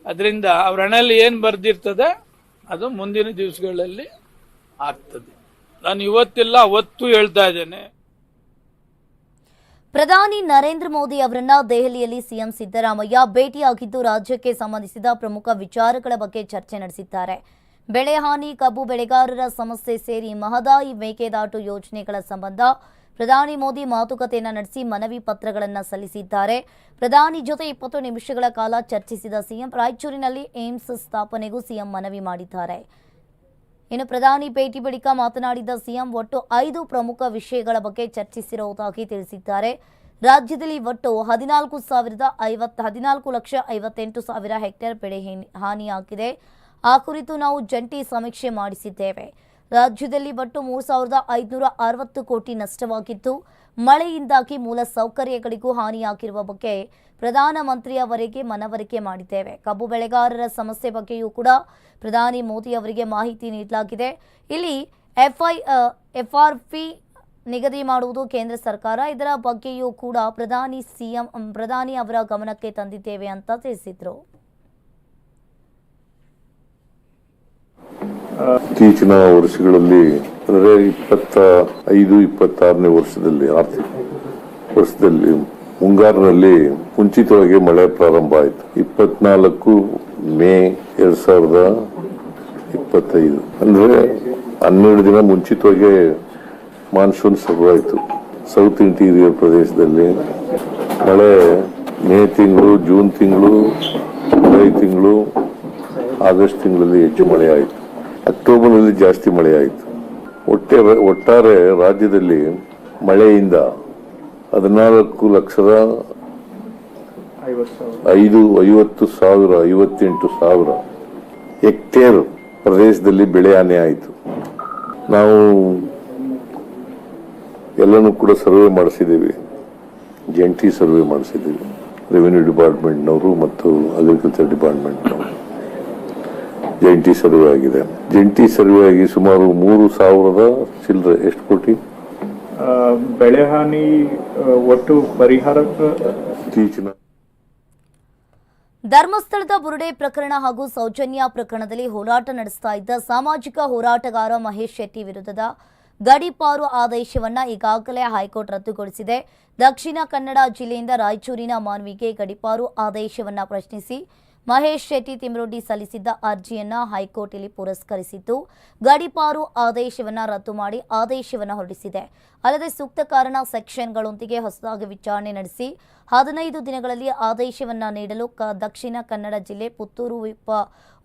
ಅದರಿಂದ ಅವ್ರ ಹಣೆಯಲ್ಲಿ ಏನು ಬರೆದಿರ್ತದೆ ಅದು ಮುಂದಿನ ದಿವಸಗಳಲ್ಲಿ ಆಗ್ತದೆ. ನಾನು ಇವತ್ತಿಲ್ಲ ಅವತ್ತು ಹೇಳ್ತಾ ಇದ್ದೇನೆ. ಪ್ರಧಾನಿ ನರೇಂದ್ರ ಮೋದಿ ಅವರನ್ನ ದೆಹಲಿಯಲ್ಲಿ ಸಿಎಂ ಸಿದ್ದರಾಮಯ್ಯ ಭೇಟಿಯಾಗಿದ್ದು ರಾಜ್ಯಕ್ಕೆ ಸಂಬಂಧಿಸಿದ ಪ್ರಮುಖ ವಿಚಾರಗಳ ಬಗ್ಗೆ ಚರ್ಚೆ ನಡೆಸಿದ್ದಾರೆ. ಬೆಳೆ ಹಾನಿ, ಕಬ್ಬು ಬೆಳೆಗಾರರ ಸಮಸ್ಯೆ ಸೇರಿ ಮಹದಾಯಿ ಮೇಕೆದಾಟು ಯೋಜನೆಗಳ ಸಂಬಂಧ ಪ್ರಧಾನಿ ಮೋದಿ ಮಾತುಕತೆಯನ್ನು ನಡೆಸಿ ಮನವಿ ಪತ್ರಗಳನ್ನು ಸಲ್ಲಿಸಿದ್ದಾರೆ. ಪ್ರಧಾನಿ ಜೊತೆ ಇಪ್ಪತ್ತು ನಿಮಿಷಗಳ ಕಾಲ ಚರ್ಚಿಸಿದ ಸಿಎಂ ರಾಯಚೂರಿನಲ್ಲಿ ಏಮ್ಸ್ ಸ್ಥಾಪನೆಗೂ ಸಿಎಂ ಮನವಿ ಮಾಡಿದ್ದಾರೆ. ಇನ್ನು ಪ್ರಧಾನಿ ಭೇಟಿ ಬಳಿಕ ಮಾತನಾಡಿದ ಸಿಎಂ, ಒಟ್ಟು ಐದು ಪ್ರಮುಖ ವಿಷಯಗಳ ಬಗ್ಗೆ ಚರ್ಚಿಸಿರುವುದಾಗಿ ತಿಳಿಸಿದ್ದಾರೆ. ರಾಜ್ಯದಲ್ಲಿ ಒಟ್ಟು ಹದಿನಾಲ್ಕು ಸಾವಿರದ ಐವತ್ ಹದಿನಾಲ್ಕು ಲಕ್ಷ ಐವತ್ತೆಂಟು ಸಾವಿರ ಹೆಕ್ಟೇರ್ ಬೆಳೆ ಹೇನಿ- ಹಾನಿಯಾಗಿದೆ. ಆ ಕುರಿತು ನಾವು ಜಂಟಿ ಸಮೀಕ್ಷೆ ಮಾಡಿಸಿದ್ದೇವೆ. ರಾಜ್ಯದಲ್ಲಿ ಒಟ್ಟು ಮೂರು ಸಾವಿರದ ಐದುನೂರ ಅರವತ್ತು ಕೋಟಿ ನಷ್ಟವಾಗಿದ್ದು ಮಳೆಯಿಂದಾಗಿ ಮೂಲ ಸೌಕರ್ಯಗಳಿಗೂ ಹಾನಿಯಾಗಿರುವ ಬಗ್ಗೆ ಪ್ರಧಾನಮಂತ್ರಿಯವರಿಗೆ ಮನವರಿಕೆ ಮಾಡಿದ್ದೇವೆ. ಕಬ್ಬು ಬೆಳೆಗಾರರ ಸಮಸ್ಯೆ ಬಗ್ಗೆಯೂ ಕೂಡ ಪ್ರಧಾನಿ ಮೋದಿ ಅವರಿಗೆ ಮಾಹಿತಿ ನೀಡಲಾಗಿದೆ. ಇಲ್ಲಿ ಎಫ್ಐ ಎಫ್ಆರ್ಪಿ ನಿಗದಿ ಮಾಡುವುದು ಕೇಂದ್ರ ಸರ್ಕಾರ. ಇದರ ಬಗ್ಗೆಯೂ ಕೂಡ ಪ್ರಧಾನಿ ಸಿಎಂ, ಪ್ರಧಾನಿ ಅವರ ಗಮನಕ್ಕೆ ತಂದಿದ್ದೇವೆ ಅಂತ ತಿಳಿಸಿದ್ರು. ಇತ್ತೀಚಿನ ವರ್ಷಗಳಲ್ಲಿ, ಅಂದರೆ ಇಪ್ಪತ್ತ ಐದು, ಇಪ್ಪತ್ತಾರನೇ ವರ್ಷದಲ್ಲಿ, ಆರ್ಥಿಕ ವರ್ಷದಲ್ಲಿ ಮುಂಗಾರಿನಲ್ಲಿ ಮುಂಚಿತವಾಗಿ ಮಳೆ ಪ್ರಾರಂಭ ಆಯಿತು. ಇಪ್ಪತ್ನಾಲ್ಕು ಮೇ ಎರಡ್ ಸಾವಿರದ ಇಪ್ಪತ್ತೈದು. ಅಂದರೆ ಹನ್ನೆರಡು ದಿನ ಮುಂಚಿತವಾಗಿ ಮಾನ್ಸೂನ್ ಶುರುವಾಯಿತು. ಸೌತ್ ಇಂಟೀರಿಯರ್ ಪ್ರದೇಶದಲ್ಲಿ ಮಳೆ ಮೇ ತಿಂಗಳು, ಜೂನ್ ತಿಂಗಳು, ಜುಲೈ ತಿಂಗಳು, ಆಗಸ್ಟ್ ತಿಂಗಳಲ್ಲಿ ಹೆಚ್ಚು ಮಳೆ ಆಯಿತು. ಅಕ್ಟೋಬರ್ನಲ್ಲಿ ಜಾಸ್ತಿ ಮಳೆ ಆಯಿತು ಒಟ್ಟೆ ಒಟ್ಟಾರೆ ರಾಜ್ಯದಲ್ಲಿ ಮಳೆಯಿಂದ ಹದಿನಾಲ್ಕು ಲಕ್ಷದ ಐದು, ಐವತ್ತು ಸಾವಿರ, ಐವತ್ತೆಂಟು ಸಾವಿರ ಹೆಕ್ಟೇರ್ ಪ್ರದೇಶದಲ್ಲಿ ಬೆಳೆ ಹಾನಿ ಆಯಿತು. ನಾವು ಎಲ್ಲನೂ ಕೂಡ ಸರ್ವೆ ಮಾಡಿಸಿದ್ದೀವಿ. ಜಂಟಿ ಸರ್ವೆ ಮಾಡಿಸಿದ್ದೀವಿ. ರೆವಿನ್ಯೂ ಡಿಪಾರ್ಟ್ಮೆಂಟ್ನವರು ಮತ್ತು ಅಗ್ರಿಕಲ್ಚರ್ ಡಿಪಾರ್ಟ್ಮೆಂಟ್ನವರು. ಜಂಟಿ ಸರ್ವೆ ಆಗಿದೆ. ಜಂಟಿ ಸರ್ವೆ ಆಗಿ ಸುಮಾರು ಮೂರು ಸಾವಿರದ ಚಿಲ್ಲರೆ ಎಷ್ಟು ಕೋಟಿ? ಬೆಳೆ ಹಾನಿ ಒಟ್ಟು ಪರಿಹಾರ? ಇತ್ತೀಚಿನ ಧರ್ಮಸ್ಥಳದ ಬುರುಡೆ ಪ್ರಕರಣ ಹಾಗೂ ಸೌಜನ್ಯ ಪ್ರಕರಣದಲ್ಲಿ ಹೋರಾಟ ನಡೆಸ್ತಾ ಇದ್ದ ಸಾಮಾಜಿಕ ಹೋರಾಟಗಾರ ಮಹೇಶ್ ಶೆಟ್ಟಿ ವಿರುದ್ಧದ ಗಡಿಪಾರು ಆದೇಶವನ್ನ ಈಗಾಗಲೇ ಹೈಕೋರ್ಟ್ ರದ್ದುಗೊಳಿಸಿದೆ. ದಕ್ಷಿಣ ಕನ್ನಡ ಜಿಲ್ಲೆಯಿಂದ ರಾಯಚೂರಿನ ಮಾನ್ವಿಗೆ ಗಡಿಪಾರು ಆದೇಶವನ್ನ ಪ್ರಶ್ನಿಸಿ ಮಹೇಶ್ ಶೆಟ್ಟಿ ತಿಮ್ರೋಡಿ ಸಲ್ಲಿಸಿದ್ದ ಅರ್ಜಿಯನ್ನ ಹೈಕೋರ್ಟ್ ಇಲ್ಲಿ ಪುರಸ್ಕರಿಸಿದ್ದು, ಗಡಿಪಾರು ಆದೇಶವನ್ನ ರದ್ದು ಮಾಡಿ ಆದೇಶವನ್ನು ಹೊರಡಿಸಿದೆ. ಅಲ್ಲದೆ ಸೂಕ್ತ ಕಾರಣ ಸೆಕ್ಷನ್ಗಳೊಂದಿಗೆ ಹೊಸದಾಗಿ ವಿಚಾರಣೆ ನಡೆಸಿ, ಹದಿನೈದು ದಿನಗಳಲ್ಲಿ ಆದೇಶವನ್ನ ನೀಡಲು ದಕ್ಷಿಣ ಕನ್ನಡ ಜಿಲ್ಲೆ ಪುತ್ತೂರು ವಿಪ,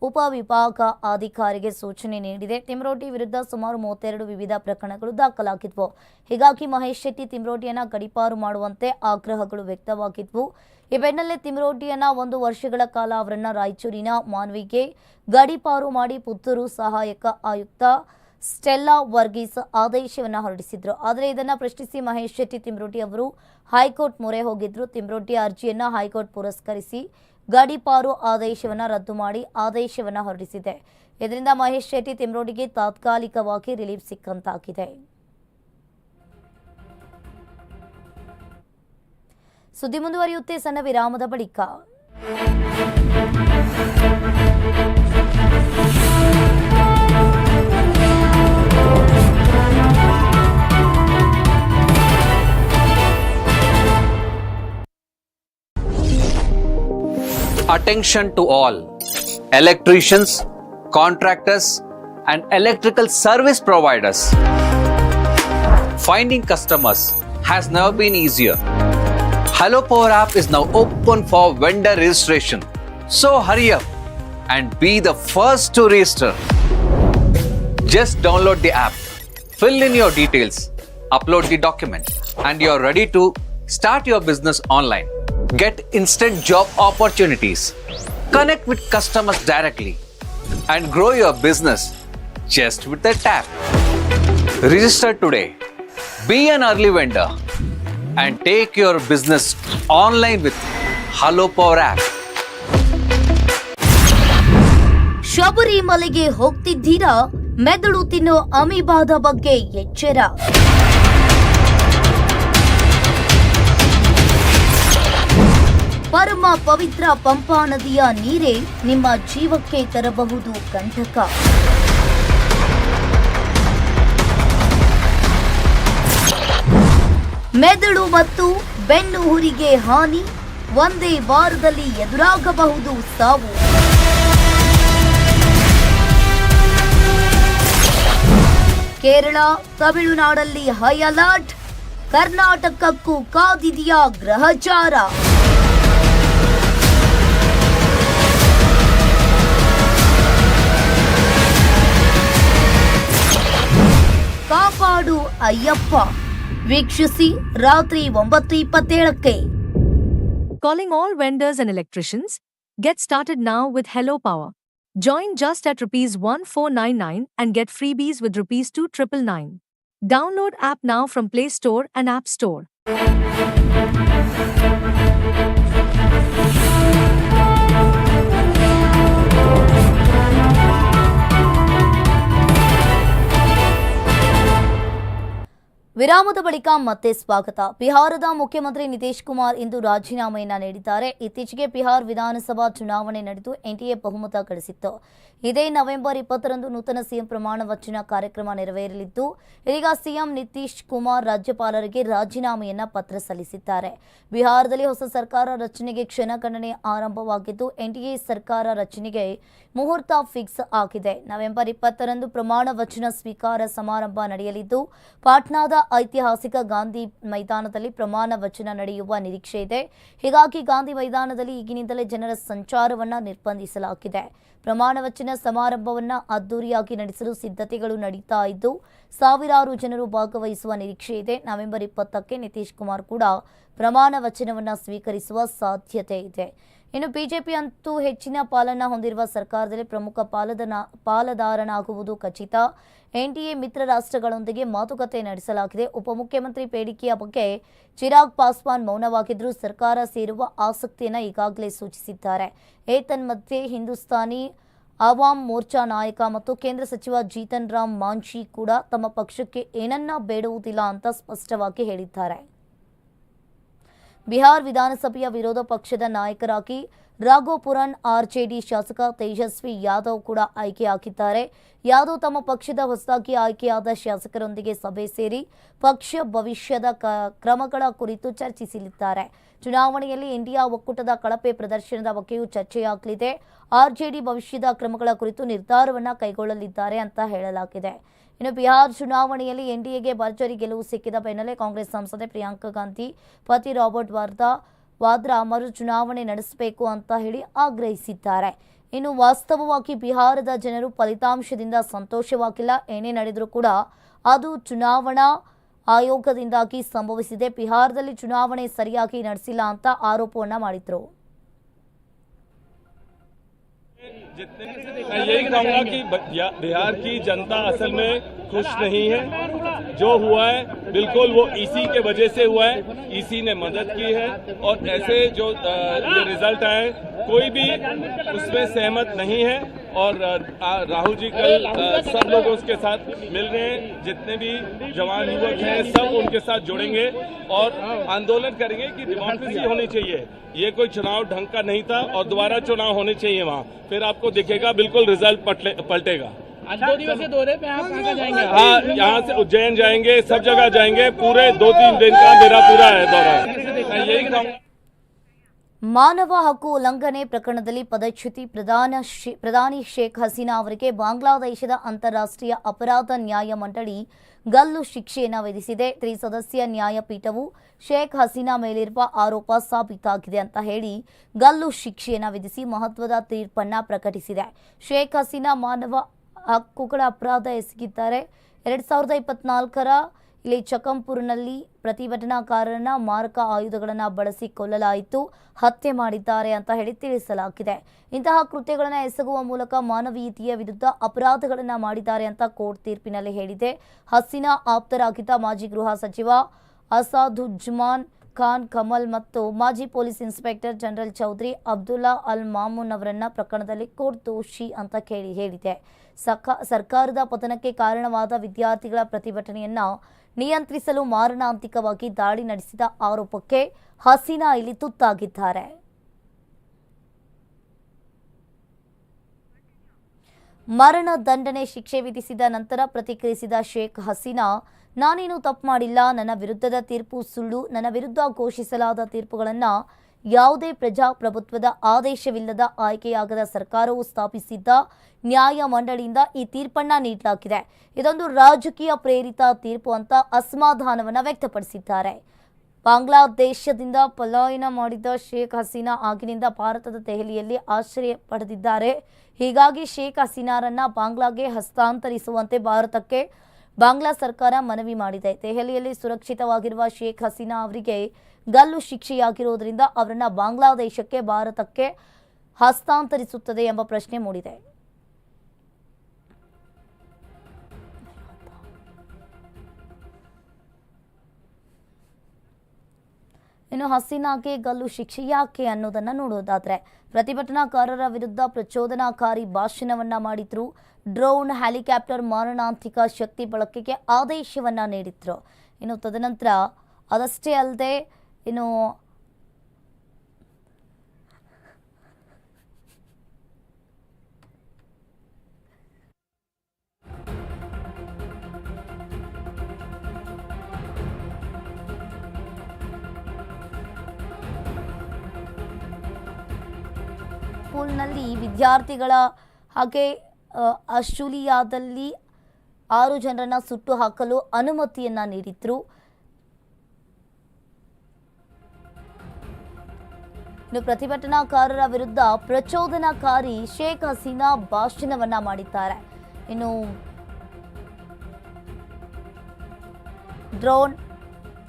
ಉಪವಿಭಾಗ ಅಧಿಕಾರಿಗೆ ಸೂಚನೆ ನೀಡಿದೆ. ತಿಮ್ರೋಟಿ ವಿರುದ್ಧ ಸುಮಾರು ಮೂವತ್ತೆರಡು ವಿವಿಧ ಪ್ರಕರಣಗಳು ದಾಖಲಾಗಿದ್ವು. ಹೀಗಾಗಿ ಮಹೇಶ್ ಶೆಟ್ಟಿ ತಿಮ್ರೋಟಿಯನ್ನ ಗಡಿಪಾರು ಮಾಡುವಂತೆ ಆಗ್ರಹಗಳು ವ್ಯಕ್ತವಾಗಿದ್ವು. ಈ ಬೆನ್ನಲ್ಲೇ ತಿಮ್ರೋಟಿಯನ್ನ ಒಂದು ವರ್ಷಗಳ ಕಾಲ ಅವರನ್ನ ರಾಯಚೂರಿನ ಮಾನ್ವಿಗೆ ಗಡಿಪಾರು ಮಾಡಿ ಪುತ್ತೂರು ಸಹಾಯಕ ಆಯುಕ್ತ ಸ್ಟೆಲ್ಲಾ ವರ್ಗೀಸ್ ಆದೇಶವನ್ನ ಹೊರಡಿಸಿದ್ರು. ಆದರೆ ಇದನ್ನ ಪ್ರಶ್ನಿಸಿ ಮಹೇಶ್ ಶೆಟ್ಟಿ ತಿಮ್ರೋಟಿ ಅವರು ಹೈಕೋರ್ಟ್ ಮೊರೆ ಹೋಗಿದ್ರು. ತಿಮ್ರೋಟಿ ಅರ್ಜಿಯನ್ನ ಹೈಕೋರ್ಟ್ ಪುರಸ್ಕರಿಸಿ ಗಡಿಪಾರು ಆದೇಶವನ್ನ ರದ್ದು ಮಾಡಿ ಆದೇಶವನ್ನ ಹೊರಡಿಸಿದೆ. ಇದರಿಂದ ಮಹೇಶ್ ಶೆಟ್ಟಿ ತಿಮ್ರೋಟಿಗೆ ತಾತ್ಕಾಲಿಕವಾಗಿ ರಿಲೀಫ್ ಸಿಕ್ಕಂತಾಗಿದೆ. ಸುದ್ದಿ ಮುಂದುವರಿಯುತ್ತೆ ಸಣ್ಣ ವಿರಾಮದ ಬಳಿಕ Attention to all electricians, contractors, and electrical service providers. Finding customers has never been easier. Hello Power app is now open for vendor registration. So hurry up and be the first to register. Just download the app, fill in your details, upload the document, and you're ready to start your business online. Get instant job opportunities, connect with customers directly, and grow your business just with a tap. Register today, be an early vendor, and take your business online with Hello Power app. ಶಬರಿಮಲೆಗೆ ಹೋಗ್ತಿದ್ದೀರಾ? ಮೆದುಳು ತಿನ್ನೋ ಅಮಿಬಾದ ಬಗ್ಗೆ ಎಚ್ಚರ. ಪರಮ ಪವಿತ್ರ ಪಂಪಾ ನದಿಯ ನೀರೇ ನಿಮ್ಮ ಜೀವಕ್ಕೆ ತರಬಹುದು ಕಂಟಕ. ಮೆದುಳು ಮತ್ತು ಬೆನ್ನು ಹುರಿಗೆ ಹಾನಿ, ಒಂದೇ ವಾರದಲ್ಲಿ ಎದುರಾಗಬಹುದು ಸಾವು. ಕೇರಳ, ತಮಿಳುನಾಡಲ್ಲಿ ಹೈ ಅಲರ್ಟ್, ಕರ್ನಾಟಕಕ್ಕೂ ಕಾದಿದೆಯಾ ಗ್ರಹಚಾರ. ಕಾಪಾಡು ಅಯ್ಯಪ್ಪ. ವೀಕ್ಷಿಸಿ ರಾತ್ರಿ ಒಂಬತ್ತು ಇಪ್ಪತ್ತೇಳಕ್ಕೆ Calling all vendors and electricians. Get started now with Hello Power. Join just at rupees 1499 and get freebies with rupees 2999. Download app now from Play Store and App Store. ವಿರಾಮದ ಬಳಿಕ ಮತ್ತೆ ಸ್ವಾಗತ. ಬಿಹಾರದ ಮುಖ್ಯಮಂತ್ರಿ ನಿತೀಶ್ ಕುಮಾರ್ ಇಂದು ರಾಜೀನಾಮೆಯನ್ನ ನೀಡಿದ್ದಾರೆ. ಇತ್ತೀಚೆಗೆ ಬಿಹಾರ್ ವಿಧಾನಸಭಾ ಚುನಾವಣೆ ನಡೆದು ಎನ್ಡಿಎ ಬಹುಮತ ಗಳಿಸಿತ್ತು. ಇದೇ ನವೆಂಬರ್ ಇಪ್ಪತ್ತರಂದು ನೂತನ ಸಿಎಂ ಪ್ರಮಾಣ ವಚನ ಕಾರ್ಯಕ್ರಮ ನೆರವೇರಲಿದ್ದು, ಇದೀಗ ಸಿಎಂ ನಿತೀಶ್ ಕುಮಾರ್ ರಾಜ್ಯಪಾಲರಿಗೆ ರಾಜೀನಾಮೆಯನ್ನ ಪತ್ರ ಸಲ್ಲಿಸಿದ್ದಾರೆ. ಬಿಹಾರದಲ್ಲಿ ಹೊಸ ಸರ್ಕಾರ ರಚನೆಗೆ ಕ್ಷಣಗಣನೆ ಆರಂಭವಾಗಿದ್ದು ಎನ್ಡಿಎ ಸರ್ಕಾರ ರಚನೆಗೆ ಮುಹೂರ್ತ ಫಿಕ್ಸ್ ಆಗಿದೆ. ನವೆಂಬರ್ ಇಪ್ಪತ್ತರಂದು ಪ್ರಮಾಣ ವಚನ ಸ್ವೀಕಾರ ಸಮಾರಂಭ ನಡೆಯಲಿದ್ದು, ಪಾಟ್ನಾದ ಐತಿಹಾಸಿಕ ಗಾಂಧಿ ಮೈದಾನದಲ್ಲಿ ಪ್ರಮಾಣ ವಚನ ನಡೆಯುವ ನಿರೀಕ್ಷೆ ಇದೆ. ಹೀಗಾಗಿ ಗಾಂಧಿ ಮೈದಾನದಲ್ಲಿ ಈಗಿನಿಂದಲೇ ಜನರ ಸಂಚಾರವನ್ನು ನಿರ್ಬಂಧಿಸಲಾಗಿದೆ. ಪ್ರಮಾಣ ವಚನ ಸಮಾರಂಭವನ್ನ ಅದ್ದೂರಿಯಾಗಿ ನಡೆಸಲು ಸಿದ್ಧತೆಗಳು ನಡೀತಾ ಇದ್ದು, ಸಾವಿರಾರು ಜನರು ಭಾಗವಹಿಸುವ ನಿರೀಕ್ಷೆ ಇದೆ. ನವೆಂಬರ್ ಇಪ್ಪತ್ತಕ್ಕೆ ನಿತೀಶ್ ಕುಮಾರ್ ಕೂಡ ಪ್ರಮಾಣ ವಚನವನ್ನು ಸ್ವೀಕರಿಸುವ ಸಾಧ್ಯತೆ ಇದೆ. ಇನ್ನು ಬಿಜೆಪಿ ಅಂತೂ ಹೆಚ್ಚಿನ ಪಾಲನ್ನ ಹೊಂದಿರುವ ಸರ್ಕಾರದಲ್ಲಿ ಪ್ರಮುಖ ಪಾಲದನ, ಪಾಲುದಾರನಾಗುವುದು ಖಚಿತ. ಎನ್ಡಿಎ ಮಿತ್ರ ರಾಷ್ಟ್ರಗಳೊಂದಿಗೆ ಮಾತುಕತೆ ನಡೆಸಲಾಗಿದೆ. ಉಪಮುಖ್ಯಮಂತ್ರಿ ಬೇಡಿಕೆಯ ಬಗ್ಗೆ ಚಿರಾಗ್ ಪಾಸ್ವಾನ್ ಮೌನವಾಗಿದ್ದರೂ ಸರ್ಕಾರ ಸೇರುವ ಆಸಕ್ತಿಯನ್ನು ಈಗಾಗಲೇ ಸೂಚಿಸಿದ್ದಾರೆ. ಏತನ್ಮಧ್ಯೆ ಹಿಂದೂಸ್ತಾನಿ ಆವಾಮ್ ಮೋರ್ಚಾ ನಾಯಕ ಮತ್ತು ಕೇಂದ್ರ ಸಚಿವ ಜೀತನ್ ರಾಮ್ ಮಾಂಝಿ ಕೂಡ ತಮ್ಮ ಪಕ್ಷಕ್ಕೆ ಏನನ್ನ ಬೇಡುವುದಿಲ್ಲ ಅಂತ ಸ್ಪಷ್ಟವಾಗಿ ಹೇಳಿದ್ದಾರೆ. ಬಿಹಾರ್ ವಿಧಾನಸಭೆಯ ವಿರೋಧ ಪಕ್ಷದ ನಾಯಕರಾಗಿ ರಾಘೋಪುರನ್ ಆರ್ಜೆಡಿ ಶಾಸಕ ತೇಜಸ್ವಿ ಯಾದವ್ ಕೂಡ ಆಯ್ಕೆಯಾಗಿದ್ದಾರೆ. ಯಾದವ್ ತಮ್ಮ ಪಕ್ಷದ ಹೊಸದಾಗಿ ಆಯ್ಕೆಯಾದ ಶಾಸಕರೊಂದಿಗೆ ಸಭೆ ಸೇರಿ ಪಕ್ಷ ಭವಿಷ್ಯದ ಕ್ರಮಗಳ ಕುರಿತು ಚರ್ಚಿಸಲಿದ್ದಾರೆ. ಚುನಾವಣೆಯಲ್ಲಿ ಇಂಡಿಯಾ ಒಕ್ಕೂಟದ ಕಳಪೆ ಪ್ರದರ್ಶನದ ಬಗ್ಗೆಯೂ ಚರ್ಚೆಯಾಗಲಿದೆ. ಆರ್ಜೆಡಿ ಭವಿಷ್ಯದ ಕ್ರಮಗಳ ಕುರಿತು ನಿರ್ಧಾರವನ್ನು ಕೈಗೊಳ್ಳಲಿದ್ದಾರೆ ಅಂತ ಹೇಳಲಾಗಿದೆ. ಇನ್ನು ಬಿಹಾರ್ ಚುನಾವಣೆಯಲ್ಲಿ ಎನ್ಡಿಎಗೆ ಭರ್ಜರಿ ಗೆಲುವು ಸಿಕ್ಕಿದ ಬೆನ್ನಲ್ಲೇ ಕಾಂಗ್ರೆಸ್ ಸಂಸದೆ ಪ್ರಿಯಾಂಕಾ ಗಾಂಧಿ, ಪತಿ ರಾಬರ್ಟ್ ವಾದ್ರಾ ವಾದ್ರಾ ಮರು ಚುನಾವಣೆ ನಡೆಸಬೇಕು ಅಂತ ಹೇಳಿ ಆಗ್ರಹಿಸಿದ್ದಾರೆ. ಇನ್ನು ವಾಸ್ತವವಾಗಿ ಬಿಹಾರದ ಜನರು ಫಲಿತಾಂಶದಿಂದ ಸಂತೋಷವಾಗಿಲ್ಲ. ಏನೇ ನಡೆದರೂ ಕೂಡ ಅದು ಚುನಾವಣಾ ಆಯೋಗದಿಂದಾಗಿ ಸಂಭವಿಸಿದೆ. ಬಿಹಾರದಲ್ಲಿ ಚುನಾವಣೆ ಸರಿಯಾಗಿ ನಡೆಸಿಲ್ಲ ಅಂತ ಆರೋಪವನ್ನು ಮಾಡಿದ್ರು. मैं यही कहूँगा कि बिहार की जनता असल में खुश नहीं है। जो हुआ है, बिल्कुल वो इसी के वजह से हुआ है। इसी ने मदद की है और ऐसे जो रिज़ल्ट आए कोई भी उसमें सहमत नहीं है। और राहुल जी कल सब लोग उसके साथ मिल रहे हैं। जितने भी जवान युवक हैं सब उनके साथ जुड़ेंगे और आंदोलन करेंगे कि डेमोक्रेसी होनी चाहिए। ये कोई चुनाव ढंग का नहीं था और दोबारा चुनाव होने चाहिए वहाँ। फिर आपको दिखेगा बिल्कुल रिज़ल्ट पटले- पलटेगा। दो दिवसीय दौरे पे आप कहाँ जाएँगे। हाँ। यहाँ से उज्जैन जाएँगे सब जगह जाएँगे। पूरे दो तीन दिन का मेरा पूरा है दौरा। मैं यही कहूँगा ಮಾನವ ಹಕ್ಕು ಉಲ್ಲಂಘನೆ ಪ್ರಕರಣದಲ್ಲಿ ಪದಚ್ಯುತಿ ಪ್ರಧಾನ ಪ್ರಧಾನಿ ಶೇಖ್ ಹಸೀನಾ ಅವರಿಗೆ ಬಾಂಗ್ಲಾದೇಶದ ಅಂತಾರಾಷ್ಟ್ರೀಯ ಅಪರಾಧ ನ್ಯಾಯ ಮಂಡಳಿ ಗಲ್ಲು ಶಿಕ್ಷೆಯನ್ನು ವಿಧಿಸಿದೆ. ತ್ರಿಸದಸ್ಯ ನ್ಯಾಯಪೀಠವು ಶೇಖ್ ಹಸೀನಾ ಮೇಲಿರುವ ಆರೋಪ ಸಾಬೀತಾಗಿದೆ ಅಂತ ಹೇಳಿ ಗಲ್ಲು ಶಿಕ್ಷೆಯನ್ನು ವಿಧಿಸಿ ಮಹತ್ವದ ತೀರ್ಪನ್ನ ಪ್ರಕಟಿಸಿದೆ. ಶೇಖ್ ಹಸೀನಾ ಮಾನವ ಹಕ್ಕುಗಳ ಅಪರಾಧ ಎಸಗಿದ್ದಾರೆ. ಎರಡ್ ಸಾವಿರದ ಇಪ್ಪತ್ನಾಲ್ಕರ ಇಲ್ಲಿ ಚಕಂಪುರ್ನಲ್ಲಿ ಪ್ರತಿಭಟನಾಕಾರರನ್ನ ಮಾರಕ ಆಯುಧಗಳನ್ನು ಬಳಸಿ ಕೊಲ್ಲಲಾಯಿತು, ಹತ್ಯೆ ಮಾಡಿದ್ದಾರೆ ಅಂತ ಹೇಳಿ ತಿಳಿಸಲಾಗಿದೆ. ಇಂತಹ ಕೃತ್ಯಗಳನ್ನು ಎಸಗುವ ಮೂಲಕ ಮಾನವೀಯತೆಯ ವಿರುದ್ಧ ಅಪರಾಧಗಳನ್ನು ಮಾಡಿದ್ದಾರೆ ಅಂತ ಕೋರ್ಟ್ ತೀರ್ಪಿನಲ್ಲಿ ಹೇಳಿದೆ. ಹಸೀನಾ ಆಪ್ತರಾಗಿದ್ದ ಮಾಜಿ ಗೃಹ ಸಚಿವ ಅಸಾದುಜ್ಮಾನ್ ಖಾನ್, ಕಮಲ್ ಮತ್ತು ಮಾಜಿ police inspector general Chowdhury Abdullah Al Mamun ಅವರನ್ನ ಪ್ರಕರಣದಲ್ಲಿ ಕೋರ್ಟ್ ದೋಷಿ ಅಂತ ಕೇಳಿ ಹೇಳಿದೆ. ಸರ್ಕಾರದ ಪತನಕ್ಕೆ ಕಾರಣವಾದ ವಿದ್ಯಾರ್ಥಿಗಳ ಪ್ರತಿಭಟನೆಯನ್ನ ನಿಯಂತ್ರಿಸಲು ಮಾರಣಾಂತಿಕವಾಗಿ ದಾಳಿ ನಡೆಸಿದ ಆರೋಪಕ್ಕೆ ಹಸೀನಾ ಇಲ್ಲಿ ತುತ್ತಾಗಿದ್ದಾರೆ. ಮರಣ ದಂಡನೆ ಶಿಕ್ಷೆ ವಿಧಿಸಿದ ನಂತರ ಪ್ರತಿಕ್ರಿಯಿಸಿದ ಶೇಖ್ ಹಸೀನಾ, ನಾನೇನು ತಪ್ಪು ಮಾಡಿಲ್ಲ, ನನ್ನ ವಿರುದ್ಧದ ತೀರ್ಪು ಸುಳ್ಳು, ನನ್ನ ವಿರುದ್ಧ ಘೋಷಿಸಲಾದ ತೀರ್ಪುಗಳನ್ನು ಯಾವುದೇ ಪ್ರಜಾಪ್ರಭುತ್ವದ ಆದೇಶವಿಲ್ಲದ ಆಯ್ಕೆಯಾಗದ ಸರ್ಕಾರವು ಸ್ಥಾಪಿಸಿದ್ದ ನ್ಯಾಯ ಮಂಡಳಿಯಿಂದ ಈ ತೀರ್ಪನ್ನ ನೀಡಲಾಗಿದೆ. ಇದೊಂದು ರಾಜಕೀಯ ಪ್ರೇರಿತ ತೀರ್ಪು ಅಂತ ಅಸಮಾಧಾನವನ್ನು ವ್ಯಕ್ತಪಡಿಸಿದ್ದಾರೆ. ಬಾಂಗ್ಲಾದೇಶದಿಂದ ಪಲಾಯನ ಮಾಡಿದ ಶೇಖ್ ಹಸೀನಾ ಆಗಿನಿಂದ ಭಾರತದ ದೆಹಲಿಯಲ್ಲಿ ಆಶ್ರಯ ಪಡೆದಿದ್ದಾರೆ. ಹೀಗಾಗಿ ಶೇಖ್ ಹಸೀನಾರನ್ನ ಬಾಂಗ್ಲಾಗೆ ಹಸ್ತಾಂತರಿಸುವಂತೆ ಭಾರತಕ್ಕೆ ಬಾಂಗ್ಲಾ ಸರ್ಕಾರ ಮನವಿ ಮಾಡಿದೆ. ದೆಹಲಿಯಲ್ಲಿ ಸುರಕ್ಷಿತವಾಗಿರುವ ಶೇಖ್ ಹಸೀನಾ ಅವರಿಗೆ ಗಲ್ಲು ಶಿಕ್ಷೆಯಾಗಿರುವುದರಿಂದ ಅವರನ್ನು ಬಾಂಗ್ಲಾದೇಶಕ್ಕೆ ಭಾರತಕ್ಕೆ ಹಸ್ತಾಂತರಿಸುತ್ತದೆ ಎಂಬ ಪ್ರಶ್ನೆ ಮೂಡಿದೆ. ಇನ್ನು ಹಸಿನಾಕೆ ಗಲ್ಲು ಶಿಕ್ಷೆ ಯಾಕೆ ಅನ್ನೋದನ್ನ ನೋಡೋದಾದ್ರೆ, ಪ್ರತಿಭಟನಾಕಾರರ ವಿರುದ್ಧ ಪ್ರಚೋದನಾಕಾರಿ ಭಾಷಣವನ್ನ ಮಾಡಿದ್ರು. ಡ್ರೋನ್ ಹೆಲಿಕಾಪ್ಟರ್ ಮಾರಣಾಂತಿಕ ಶಕ್ತಿ ಬಳಕೆಗೆ ಆದೇಶವನ್ನ ನೀಡಿದ್ರು. ಇನ್ನು ತದನಂತರ ಅದಷ್ಟೇ ಅಲ್ಲದೆ, ಇನ್ನು ಸ್ಕೂಲ್ನಲ್ಲಿ ವಿದ್ಯಾರ್ಥಿಗಳ ಹಾಗೆ ಅ, ಅಶುಲಿಯಾದಲ್ಲಿ ಆರು ಜನರನ್ನ ಸುಟ್ಟು ಹಾಕಲು ಅನುಮತಿಯನ್ನ ನೀಡಿದ್ರು. ಇನ್ನು ಪ್ರತಿಭಟನಾಕಾರರ ವಿರುದ್ಧ ಪ್ರಚೋದನಾಕಾರಿ ಶೇಖ್ ಹಸೀನಾ ಭಾಷಣವನ್ನ ಮಾಡಿದ್ದಾರೆ. ಇನ್ನು ಡ್ರೋನ್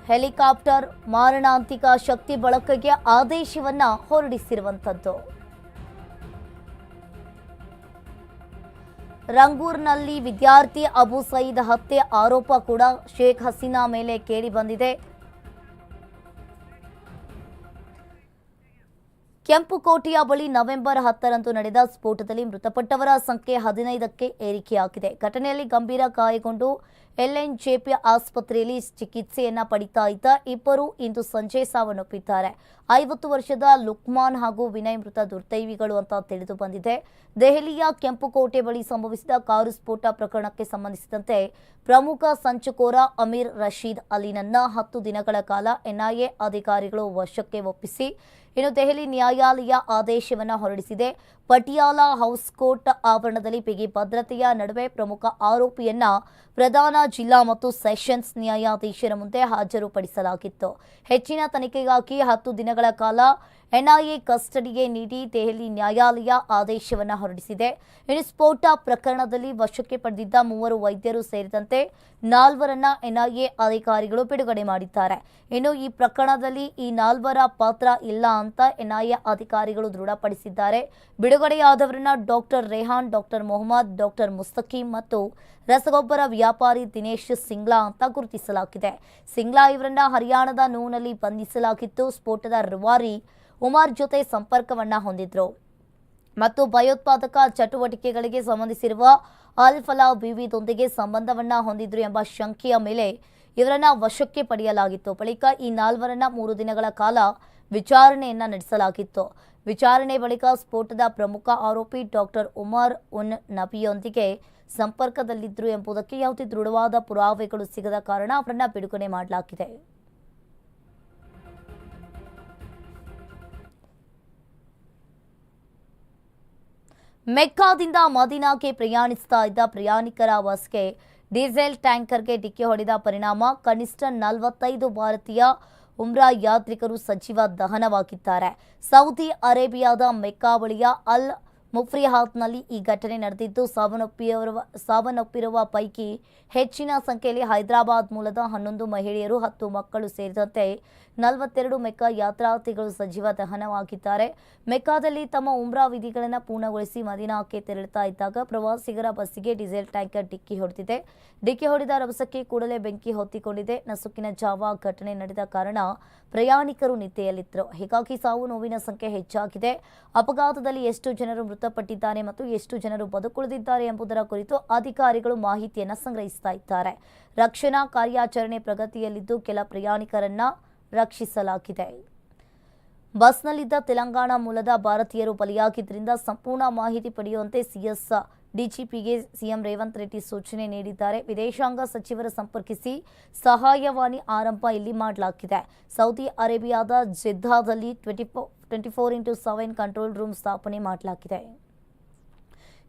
ಹೆಲಿಕಾಪ್ಟರ್ ಮಾರಣಾಂತಿಕ ಶಕ್ತಿ ಬಳಕೆಗೆ ಆದೇಶವನ್ನ ಹೊರಡಿಸಿರುವಂಥದ್ದು. ರಂಗೂರ್ನಲ್ಲಿ ವಿದ್ಯಾರ್ಥಿ ಅಬು ಸಯೀದ್ ಹತ್ಯೆ ಆರೋಪ ಕೂಡ ಶೇಖ್ ಹಸೀನಾ ಮೇಲೆ ಕೇಳಿ ಬಂದಿದೆ. ಕೆಂಪುಕೋಟೆಯ ಬಳಿ ನವೆಂಬರ್ ಹತ್ತರಂದು ನಡೆದ ಸ್ಫೋಟದಲ್ಲಿ ಮೃತಪಟ್ಟವರ ಸಂಖ್ಯೆ ಹದಿನೈದಕ್ಕೆ ಏರಿಕೆಯಾಗಿದೆ. ಘಟನೆಯಲ್ಲಿ ಗಂಭೀರ ಗಾಯಗೊಂಡು ಎಲ್ಎನ್ಜೆಪಿ ಆಸ್ಪತ್ರೆಯಲ್ಲಿ ಚಿಕಿತ್ಸೆಯನ್ನ ಪಡಿತಾ ಇದ್ದ ಇಬ್ಬರು ಇಂದು ಸಂಜೆ ಸಾವನ್ನಪ್ಪಿದ್ದಾರೆ. ಐವತ್ತು ವರ್ಷದ ಲುಕ್ಮಾನ್ ಹಾಗೂ ವಿನಯ್ ಮೃತ ದುರ್ದೈವಿಗಳು ಅಂತ ತಿಳಿದು ಬಂದಿದೆ. ದೆಹಲಿಯ ಕೆಂಪುಕೋಟೆ ಬಳಿ ಸಂಭವಿಸಿದ ಕಾರು ಸ್ಫೋಟ ಪ್ರಕರಣಕ್ಕೆ ಸಂಬಂಧಿಸಿದಂತೆ ಪ್ರಮುಖ ಸಂಚುಕೋರ ಅಮೀರ್ ರಶೀದ್ ಅಲಿನನ್ನ ಹತ್ತು ದಿನಗಳ ಕಾಲ ಎನ್ಐಎ ಅಧಿಕಾರಿಗಳು ವಶಕ್ಕೆ ಒಪ್ಪಿಸಿ ಇನ್ನು ದೆಹಲಿ ನ್ಯಾಯಾಲಯ ಆದೇಶವನ್ನು ಹೊರಡಿಸಿದೆ. ಪಟಿಯಾಲ ಹೌಸ್ ಕೋರ್ಟ್ ಆವರಣದಲ್ಲಿ ಬಿಗಿ ಭದ್ರತೆಯ ನಡುವೆ ಪ್ರಮುಖ ಆರೋಪಿಯನ್ನ ಪ್ರಧಾನ ಜಿಲ್ಲಾ ಮತ್ತು ಸೆಷನ್ಸ್ ನ್ಯಾಯಾಧೀಶರ ಮುಂದೆ ಹಾಜರುಪಡಿಸಲಾಗಿತ್ತು. ಹೆಚ್ಚಿನ ತನಿಖೆಗಾಗಿ ಹತ್ತು ದಿನಗಳ ಕಾಲ ಎನ್ಐಎ ಕಸ್ಟಡಿಗೆ ನೀಡಿ ದೆಹಲಿ ನ್ಯಾಯಾಲಯ ಆದೇಶವನ್ನು ಹೊರಡಿಸಿದೆ. ಇನ್ನು ಸ್ಫೋಟ ಪ್ರಕರಣದಲ್ಲಿ ವಶಕ್ಕೆ ಪಡೆದಿದ್ದ ಮೂವರು ವೈದ್ಯರು ಸೇರಿದಂತೆ ನಾಲ್ವರನ್ನ ಎನ್ಐಎ ಅಧಿಕಾರಿಗಳು ಬಿಡುಗಡೆ ಮಾಡಿದ್ದಾರೆ. ಇನ್ನು ಈ ಪ್ರಕರಣದಲ್ಲಿ ಈ ನಾಲ್ವರ ಪಾತ್ರ ಇಲ್ಲ ಅಂತ ಎನ್ಐಎ ಅಧಿಕಾರಿಗಳು ದೃಢಪಡಿಸಿದ್ದಾರೆ. ಬಿಡುಗಡೆಯಾದವರನ್ನ doctor Rehan, doctor Mohammed, doctor Mustaqeem ಮತ್ತು ರಸಗೊಬ್ಬರ ವ್ಯಾಪಾರಿ ದಿನೇಶ್ ಸಿಂಗ್ಲಾ ಅಂತ ಗುರುತಿಸಲಾಗಿದೆ. ಸಿಂಗ್ಲಾ ಇವರನ್ನ ಹರಿಯಾಣದ ನೂನಲ್ಲಿ ಬಂಧಿಸಲಾಗಿತ್ತು. ಸ್ಫೋಟದ ರುವಾರಿ ಉಮಾರ್ ಜೊತೆ ಸಂಪರ್ಕವನ್ನ ಹೊಂದಿದ್ರು. ಮತ್ತು ಭಯೋತ್ಪಾದಕ ಚಟುವಟಿಕೆಗಳಿಗೆ ಸಂಬಂಧಿಸಿರುವ ಅಲ್ ಫಲಾ ಬಿವಿದೊಂದಿಗೆ ಸಂಬಂಧವನ್ನ ಹೊಂದಿದ್ರು ಎಂಬ ಶಂಕೆಯ ಮೇಲೆ ಇವರನ್ನ ವಶಕ್ಕೆ ಪಡೆಯಲಾಗಿತ್ತು. ಬಳಿಕ ಈ ನಾಲ್ವರನ್ನ ಮೂರು ದಿನಗಳ ಕಾಲ ವಿಚಾರಣೆಯನ್ನ ನಡೆಸಲಾಗಿತ್ತು. ವಿಚಾರಣೆ ಬಳಿಕ ಸ್ಫೋಟದ ಪ್ರಮುಖ ಆರೋಪಿ ಡಾಕ್ಟರ್ ಉಮರ್ ಉನ್ ನಬಿಯೊಂದಿಗೆ ಸಂಪರ್ಕದಲ್ಲಿದ್ದರು ಎಂಬುದಕ್ಕೆ ಯಾವುದೇ ದೃಢವಾದ ಪುರಾವೆಗಳು ಸಿಗದ ಕಾರಣ ಅವರನ್ನ ಬಿಡುಗಡೆ ಮಾಡಲಾಗಿದೆ. ಮೆಕ್ಕಾದಿಂದ ಮದೀನಾಗೆ ಪ್ರಯಾಣಿಸ್ತಾ ಇದ್ದ ಪ್ರಯಾಣಿಕರ ಬಸ್ಗೆ ಡೀಸೆಲ್ ಟ್ಯಾಂಕರ್ಗೆ ಡಿಕ್ಕಿ ಹೊಡೆದ ಪರಿಣಾಮ ಕನಿಷ್ಠ ನಲವತ್ತೈದು ಭಾರತೀಯ ಉಮ್ರಾ ಯಾತ್ರಿಕರು ಸಜೀವ ದಹನವಾಗಿದ್ದಾರೆ. ಸೌದಿ ಅರೇಬಿಯಾದ ಮೆಕ್ಕಾ ಬಳಿಯ ಅಲ್ ಮುಫ್ರಿಹಾತ್ನಲ್ಲಿ ಈ ಘಟನೆ ನಡೆದಿದ್ದು, ಸಾವನ್ನಪ್ಪಿರುವ ಸಾವನ್ನಪ್ಪಿರುವ ಪೈಕಿ ಹೆಚ್ಚಿನ ಸಂಖ್ಯೆಯಲ್ಲಿ ಹೈದರಾಬಾದ್ ಮೂಲದ ಹನ್ನೊಂದು ಮಹಿಳೆಯರು, ಹತ್ತು ಮಕ್ಕಳು ಸೇರಿದಂತೆ ನಲವತ್ತೆರಡು ಮೆಕ್ಕಾ ಯಾತ್ರಾರ್ಥಿಗಳು ಸಜೀವ ದಹನವಾಗಿದ್ದಾರೆ. ಮೆಕ್ಕಾದಲ್ಲಿ ತಮ್ಮ ಉಮ್ರಾ ವಿಧಿಗಳನ್ನು ಪೂರ್ಣಗೊಳಿಸಿ ಮದೀನಾಕ್ಕೆ ತೆರಳುತ್ತಾ ಇದ್ದಾಗ ಪ್ರವಾಸಿಗರ ಬಸ್ಸಿಗೆ ಡೀಸೆಲ್ ಟ್ಯಾಂಕರ್ ಡಿಕ್ಕಿ ಹೊಡೆದಿದೆ. ಡಿಕ್ಕಿ ಹೊಡೆದ ರಭಸಕ್ಕೆ ಕೂಡಲೇ ಬೆಂಕಿ ಹೊತ್ತಿಕೊಂಡಿದೆ. ನಸುಕಿನ ಜಾವ ಘಟನೆ ನಡೆದ ಕಾರಣ ಪ್ರಯಾಣಿಕರು ನಿದ್ದೆಯಲ್ಲಿದ್ದರು. ಹೀಗಾಗಿ ಸಾವು ನೋವಿನ ಸಂಖ್ಯೆ ಹೆಚ್ಚಾಗಿದೆ. ಅಪಘಾತದಲ್ಲಿ ಎಷ್ಟು ಜನರು ಮೃತಪಟ್ಟಿದ್ದಾರೆ ಮತ್ತು ಎಷ್ಟು ಜನರು ಬದುಕುಳಿದಿದ್ದಾರೆ ಎಂಬುದರ ಕುರಿತು ಅಧಿಕಾರಿಗಳು ಮಾಹಿತಿಯನ್ನು ಸಂಗ್ರಹಿಸ್ತಾ ಇದ್ದಾರೆ. ರಕ್ಷಣಾ ಕಾರ್ಯಾಚರಣೆ ಪ್ರಗತಿಯಲ್ಲಿದ್ದು ಕೆಲ ಪ್ರಯಾಣಿಕರನ್ನ ರಕ್ಷಿಸಲಾಗಿದೆ. ಬಸ್ನಲ್ಲಿದ್ದ ತೆಲಂಗಾಣ ಮೂಲದ ಭಾರತೀಯರು ಬಲಿಯಾಗಿದ್ದರಿಂದ ಸಂಪೂರ್ಣ ಮಾಹಿತಿ ಪಡೆಯುವಂತೆ ಸಿಎಸ್ ಡಿಜಿಪಿಗೆ ಸಿಎಂ ರೇವಂತ್ ರೆಡ್ಡಿ ಸೂಚನೆ ನೀಡಿದ್ದಾರೆ. ವಿದೇಶಾಂಗ ಸಚಿವರ ಸಂಪರ್ಕಿಸಿ ಸಹಾಯವಾಣಿ ಆರಂಭ ಇಲ್ಲಿ ಮಾಡಲಾಗಿದೆ. ಸೌದಿ ಅರೇಬಿಯಾದ ಜಿದ್ದಾದಲ್ಲಿ twenty four, twenty four into seven control room ಸ್ಥಾಪನೆ ಮಾಡಲಾಗಿದೆ.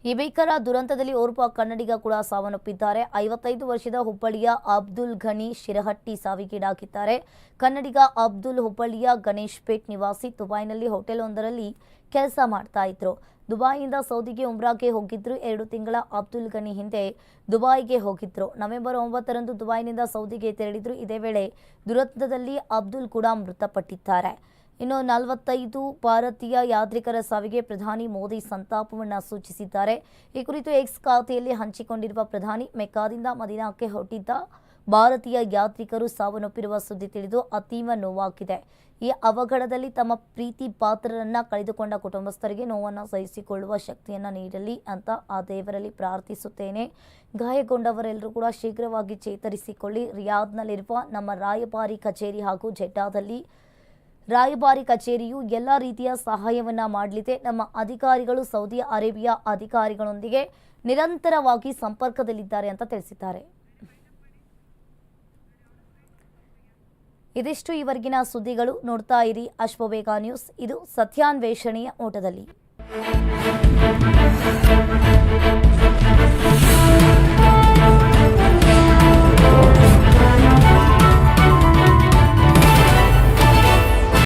ಈ ಭೀಕರ ದುರಂತದಲ್ಲಿ ಓರ್ವ ಕನ್ನಡಿಗ ಕೂಡ ಸಾವನ್ನಪ್ಪಿದ್ದಾರೆ. ಐವತ್ತೈದು ವರ್ಷದ ಹುಬ್ಬಳ್ಳಿಯ ಅಬ್ದುಲ್ ಘನಿ ಶಿರಹಟ್ಟಿ ಸಾವಿಗೀಡಾಗಿದ್ದಾರೆ. ಕನ್ನಡಿಗ ಅಬ್ದುಲ್ ಹುಬ್ಬಳ್ಳಿಯ ಗಣೇಶ್ ಪೇಟ್ ನಿವಾಸಿ ದುಬೈನಲ್ಲಿ ಹೋಟೆಲ್ ಒಂದರಲ್ಲಿ ಕೆಲಸ ಮಾಡ್ತಾ ಇದ್ರು. ದುಬೈಯಿಂದ ಸೌದಿಗೆ ಉಮ್ರಾಗೆ ಹೋಗಿದ್ರು. ಎರಡು ತಿಂಗಳ ಅಬ್ದುಲ್ ಗನಿ ಹಿಂದೆ ದುಬೈಗೆ ಹೋಗಿದ್ರು. ನವೆಂಬರ್ ಒಂಬತ್ತರಂದು ದುಬೈನಿಂದ ಸೌದಿಗೆ ತೆರಳಿದ್ರು. ಇದೇ ವೇಳೆ ದುರಂತದಲ್ಲಿ ಅಬ್ದುಲ್ ಕೂಡ ಮೃತಪಟ್ಟಿದ್ದಾರೆ. ಇನ್ನು ನಲವತ್ತೈದು ಭಾರತೀಯ ಯಾತ್ರಿಕರ ಸಾವಿಗೆ ಪ್ರಧಾನಿ ಮೋದಿ ಸಂತಾಪವನ್ನು ಸೂಚಿಸಿದ್ದಾರೆ. ಈ ಕುರಿತು ಎಕ್ಸ್ ಖಾತೆಯಲ್ಲಿ ಹಂಚಿಕೊಂಡಿರುವ ಪ್ರಧಾನಿ ಮೆಕ್ಕಾದಿಂದ ಮದಿನಾಕ್ಕೆ ಹೊರಟಿದ್ದ ಭಾರತೀಯ ಯಾತ್ರಿಕರು ಸಾವನ್ನಪ್ಪಿರುವ ಸುದ್ದಿ ತಿಳಿದು ಅತೀವ ನೋವಾಗಿದೆ. ಈ ಅವಘಡದಲ್ಲಿ ತಮ್ಮ ಪ್ರೀತಿ ಪಾತ್ರರನ್ನ ಕಳೆದುಕೊಂಡ ಕುಟುಂಬಸ್ಥರಿಗೆ ನೋವನ್ನು ಸಹಿಸಿಕೊಳ್ಳುವ ಶಕ್ತಿಯನ್ನು ನೀಡಲಿ ಅಂತ ಆ ದೇವರಲ್ಲಿ ಪ್ರಾರ್ಥಿಸುತ್ತೇನೆ. ಗಾಯಗೊಂಡವರೆಲ್ಲರೂ ಕೂಡ ಶೀಘ್ರವಾಗಿ ಚೇತರಿಸಿಕೊಳ್ಳಿ. ರಿಯಾದ್ನಲ್ಲಿರುವ ನಮ್ಮ ರಾಯಭಾರಿ ಕಚೇರಿ ಹಾಗೂ ಜೆಡ್ಡಾದಲ್ಲಿ ರಾಯಭಾರಿ ಕಚೇರಿಯು ಎಲ್ಲ ರೀತಿಯ ಸಹಾಯವನ್ನ ಮಾಡಲಿದೆ. ನಮ್ಮ ಅಧಿಕಾರಿಗಳು ಸೌದಿ ಅರೇಬಿಯಾ ಅಧಿಕಾರಿಗಳೊಂದಿಗೆ ನಿರಂತರವಾಗಿ ಸಂಪರ್ಕದಲ್ಲಿದ್ದಾರೆ ಅಂತ ತಿಳಿಸಿದ್ದಾರೆ. ಇದಿಷ್ಟು ಈವರೆಗಿನ ಸುದ್ದಿಗಳು ನೋಡ್ತಾ ಇರಿ. ಅಶ್ವವೇಗ ನ್ಯೂಸ್. ಇದು ಸತ್ಯಾನ್ವೇಷಣೆಯ ಓಟದಲ್ಲಿ.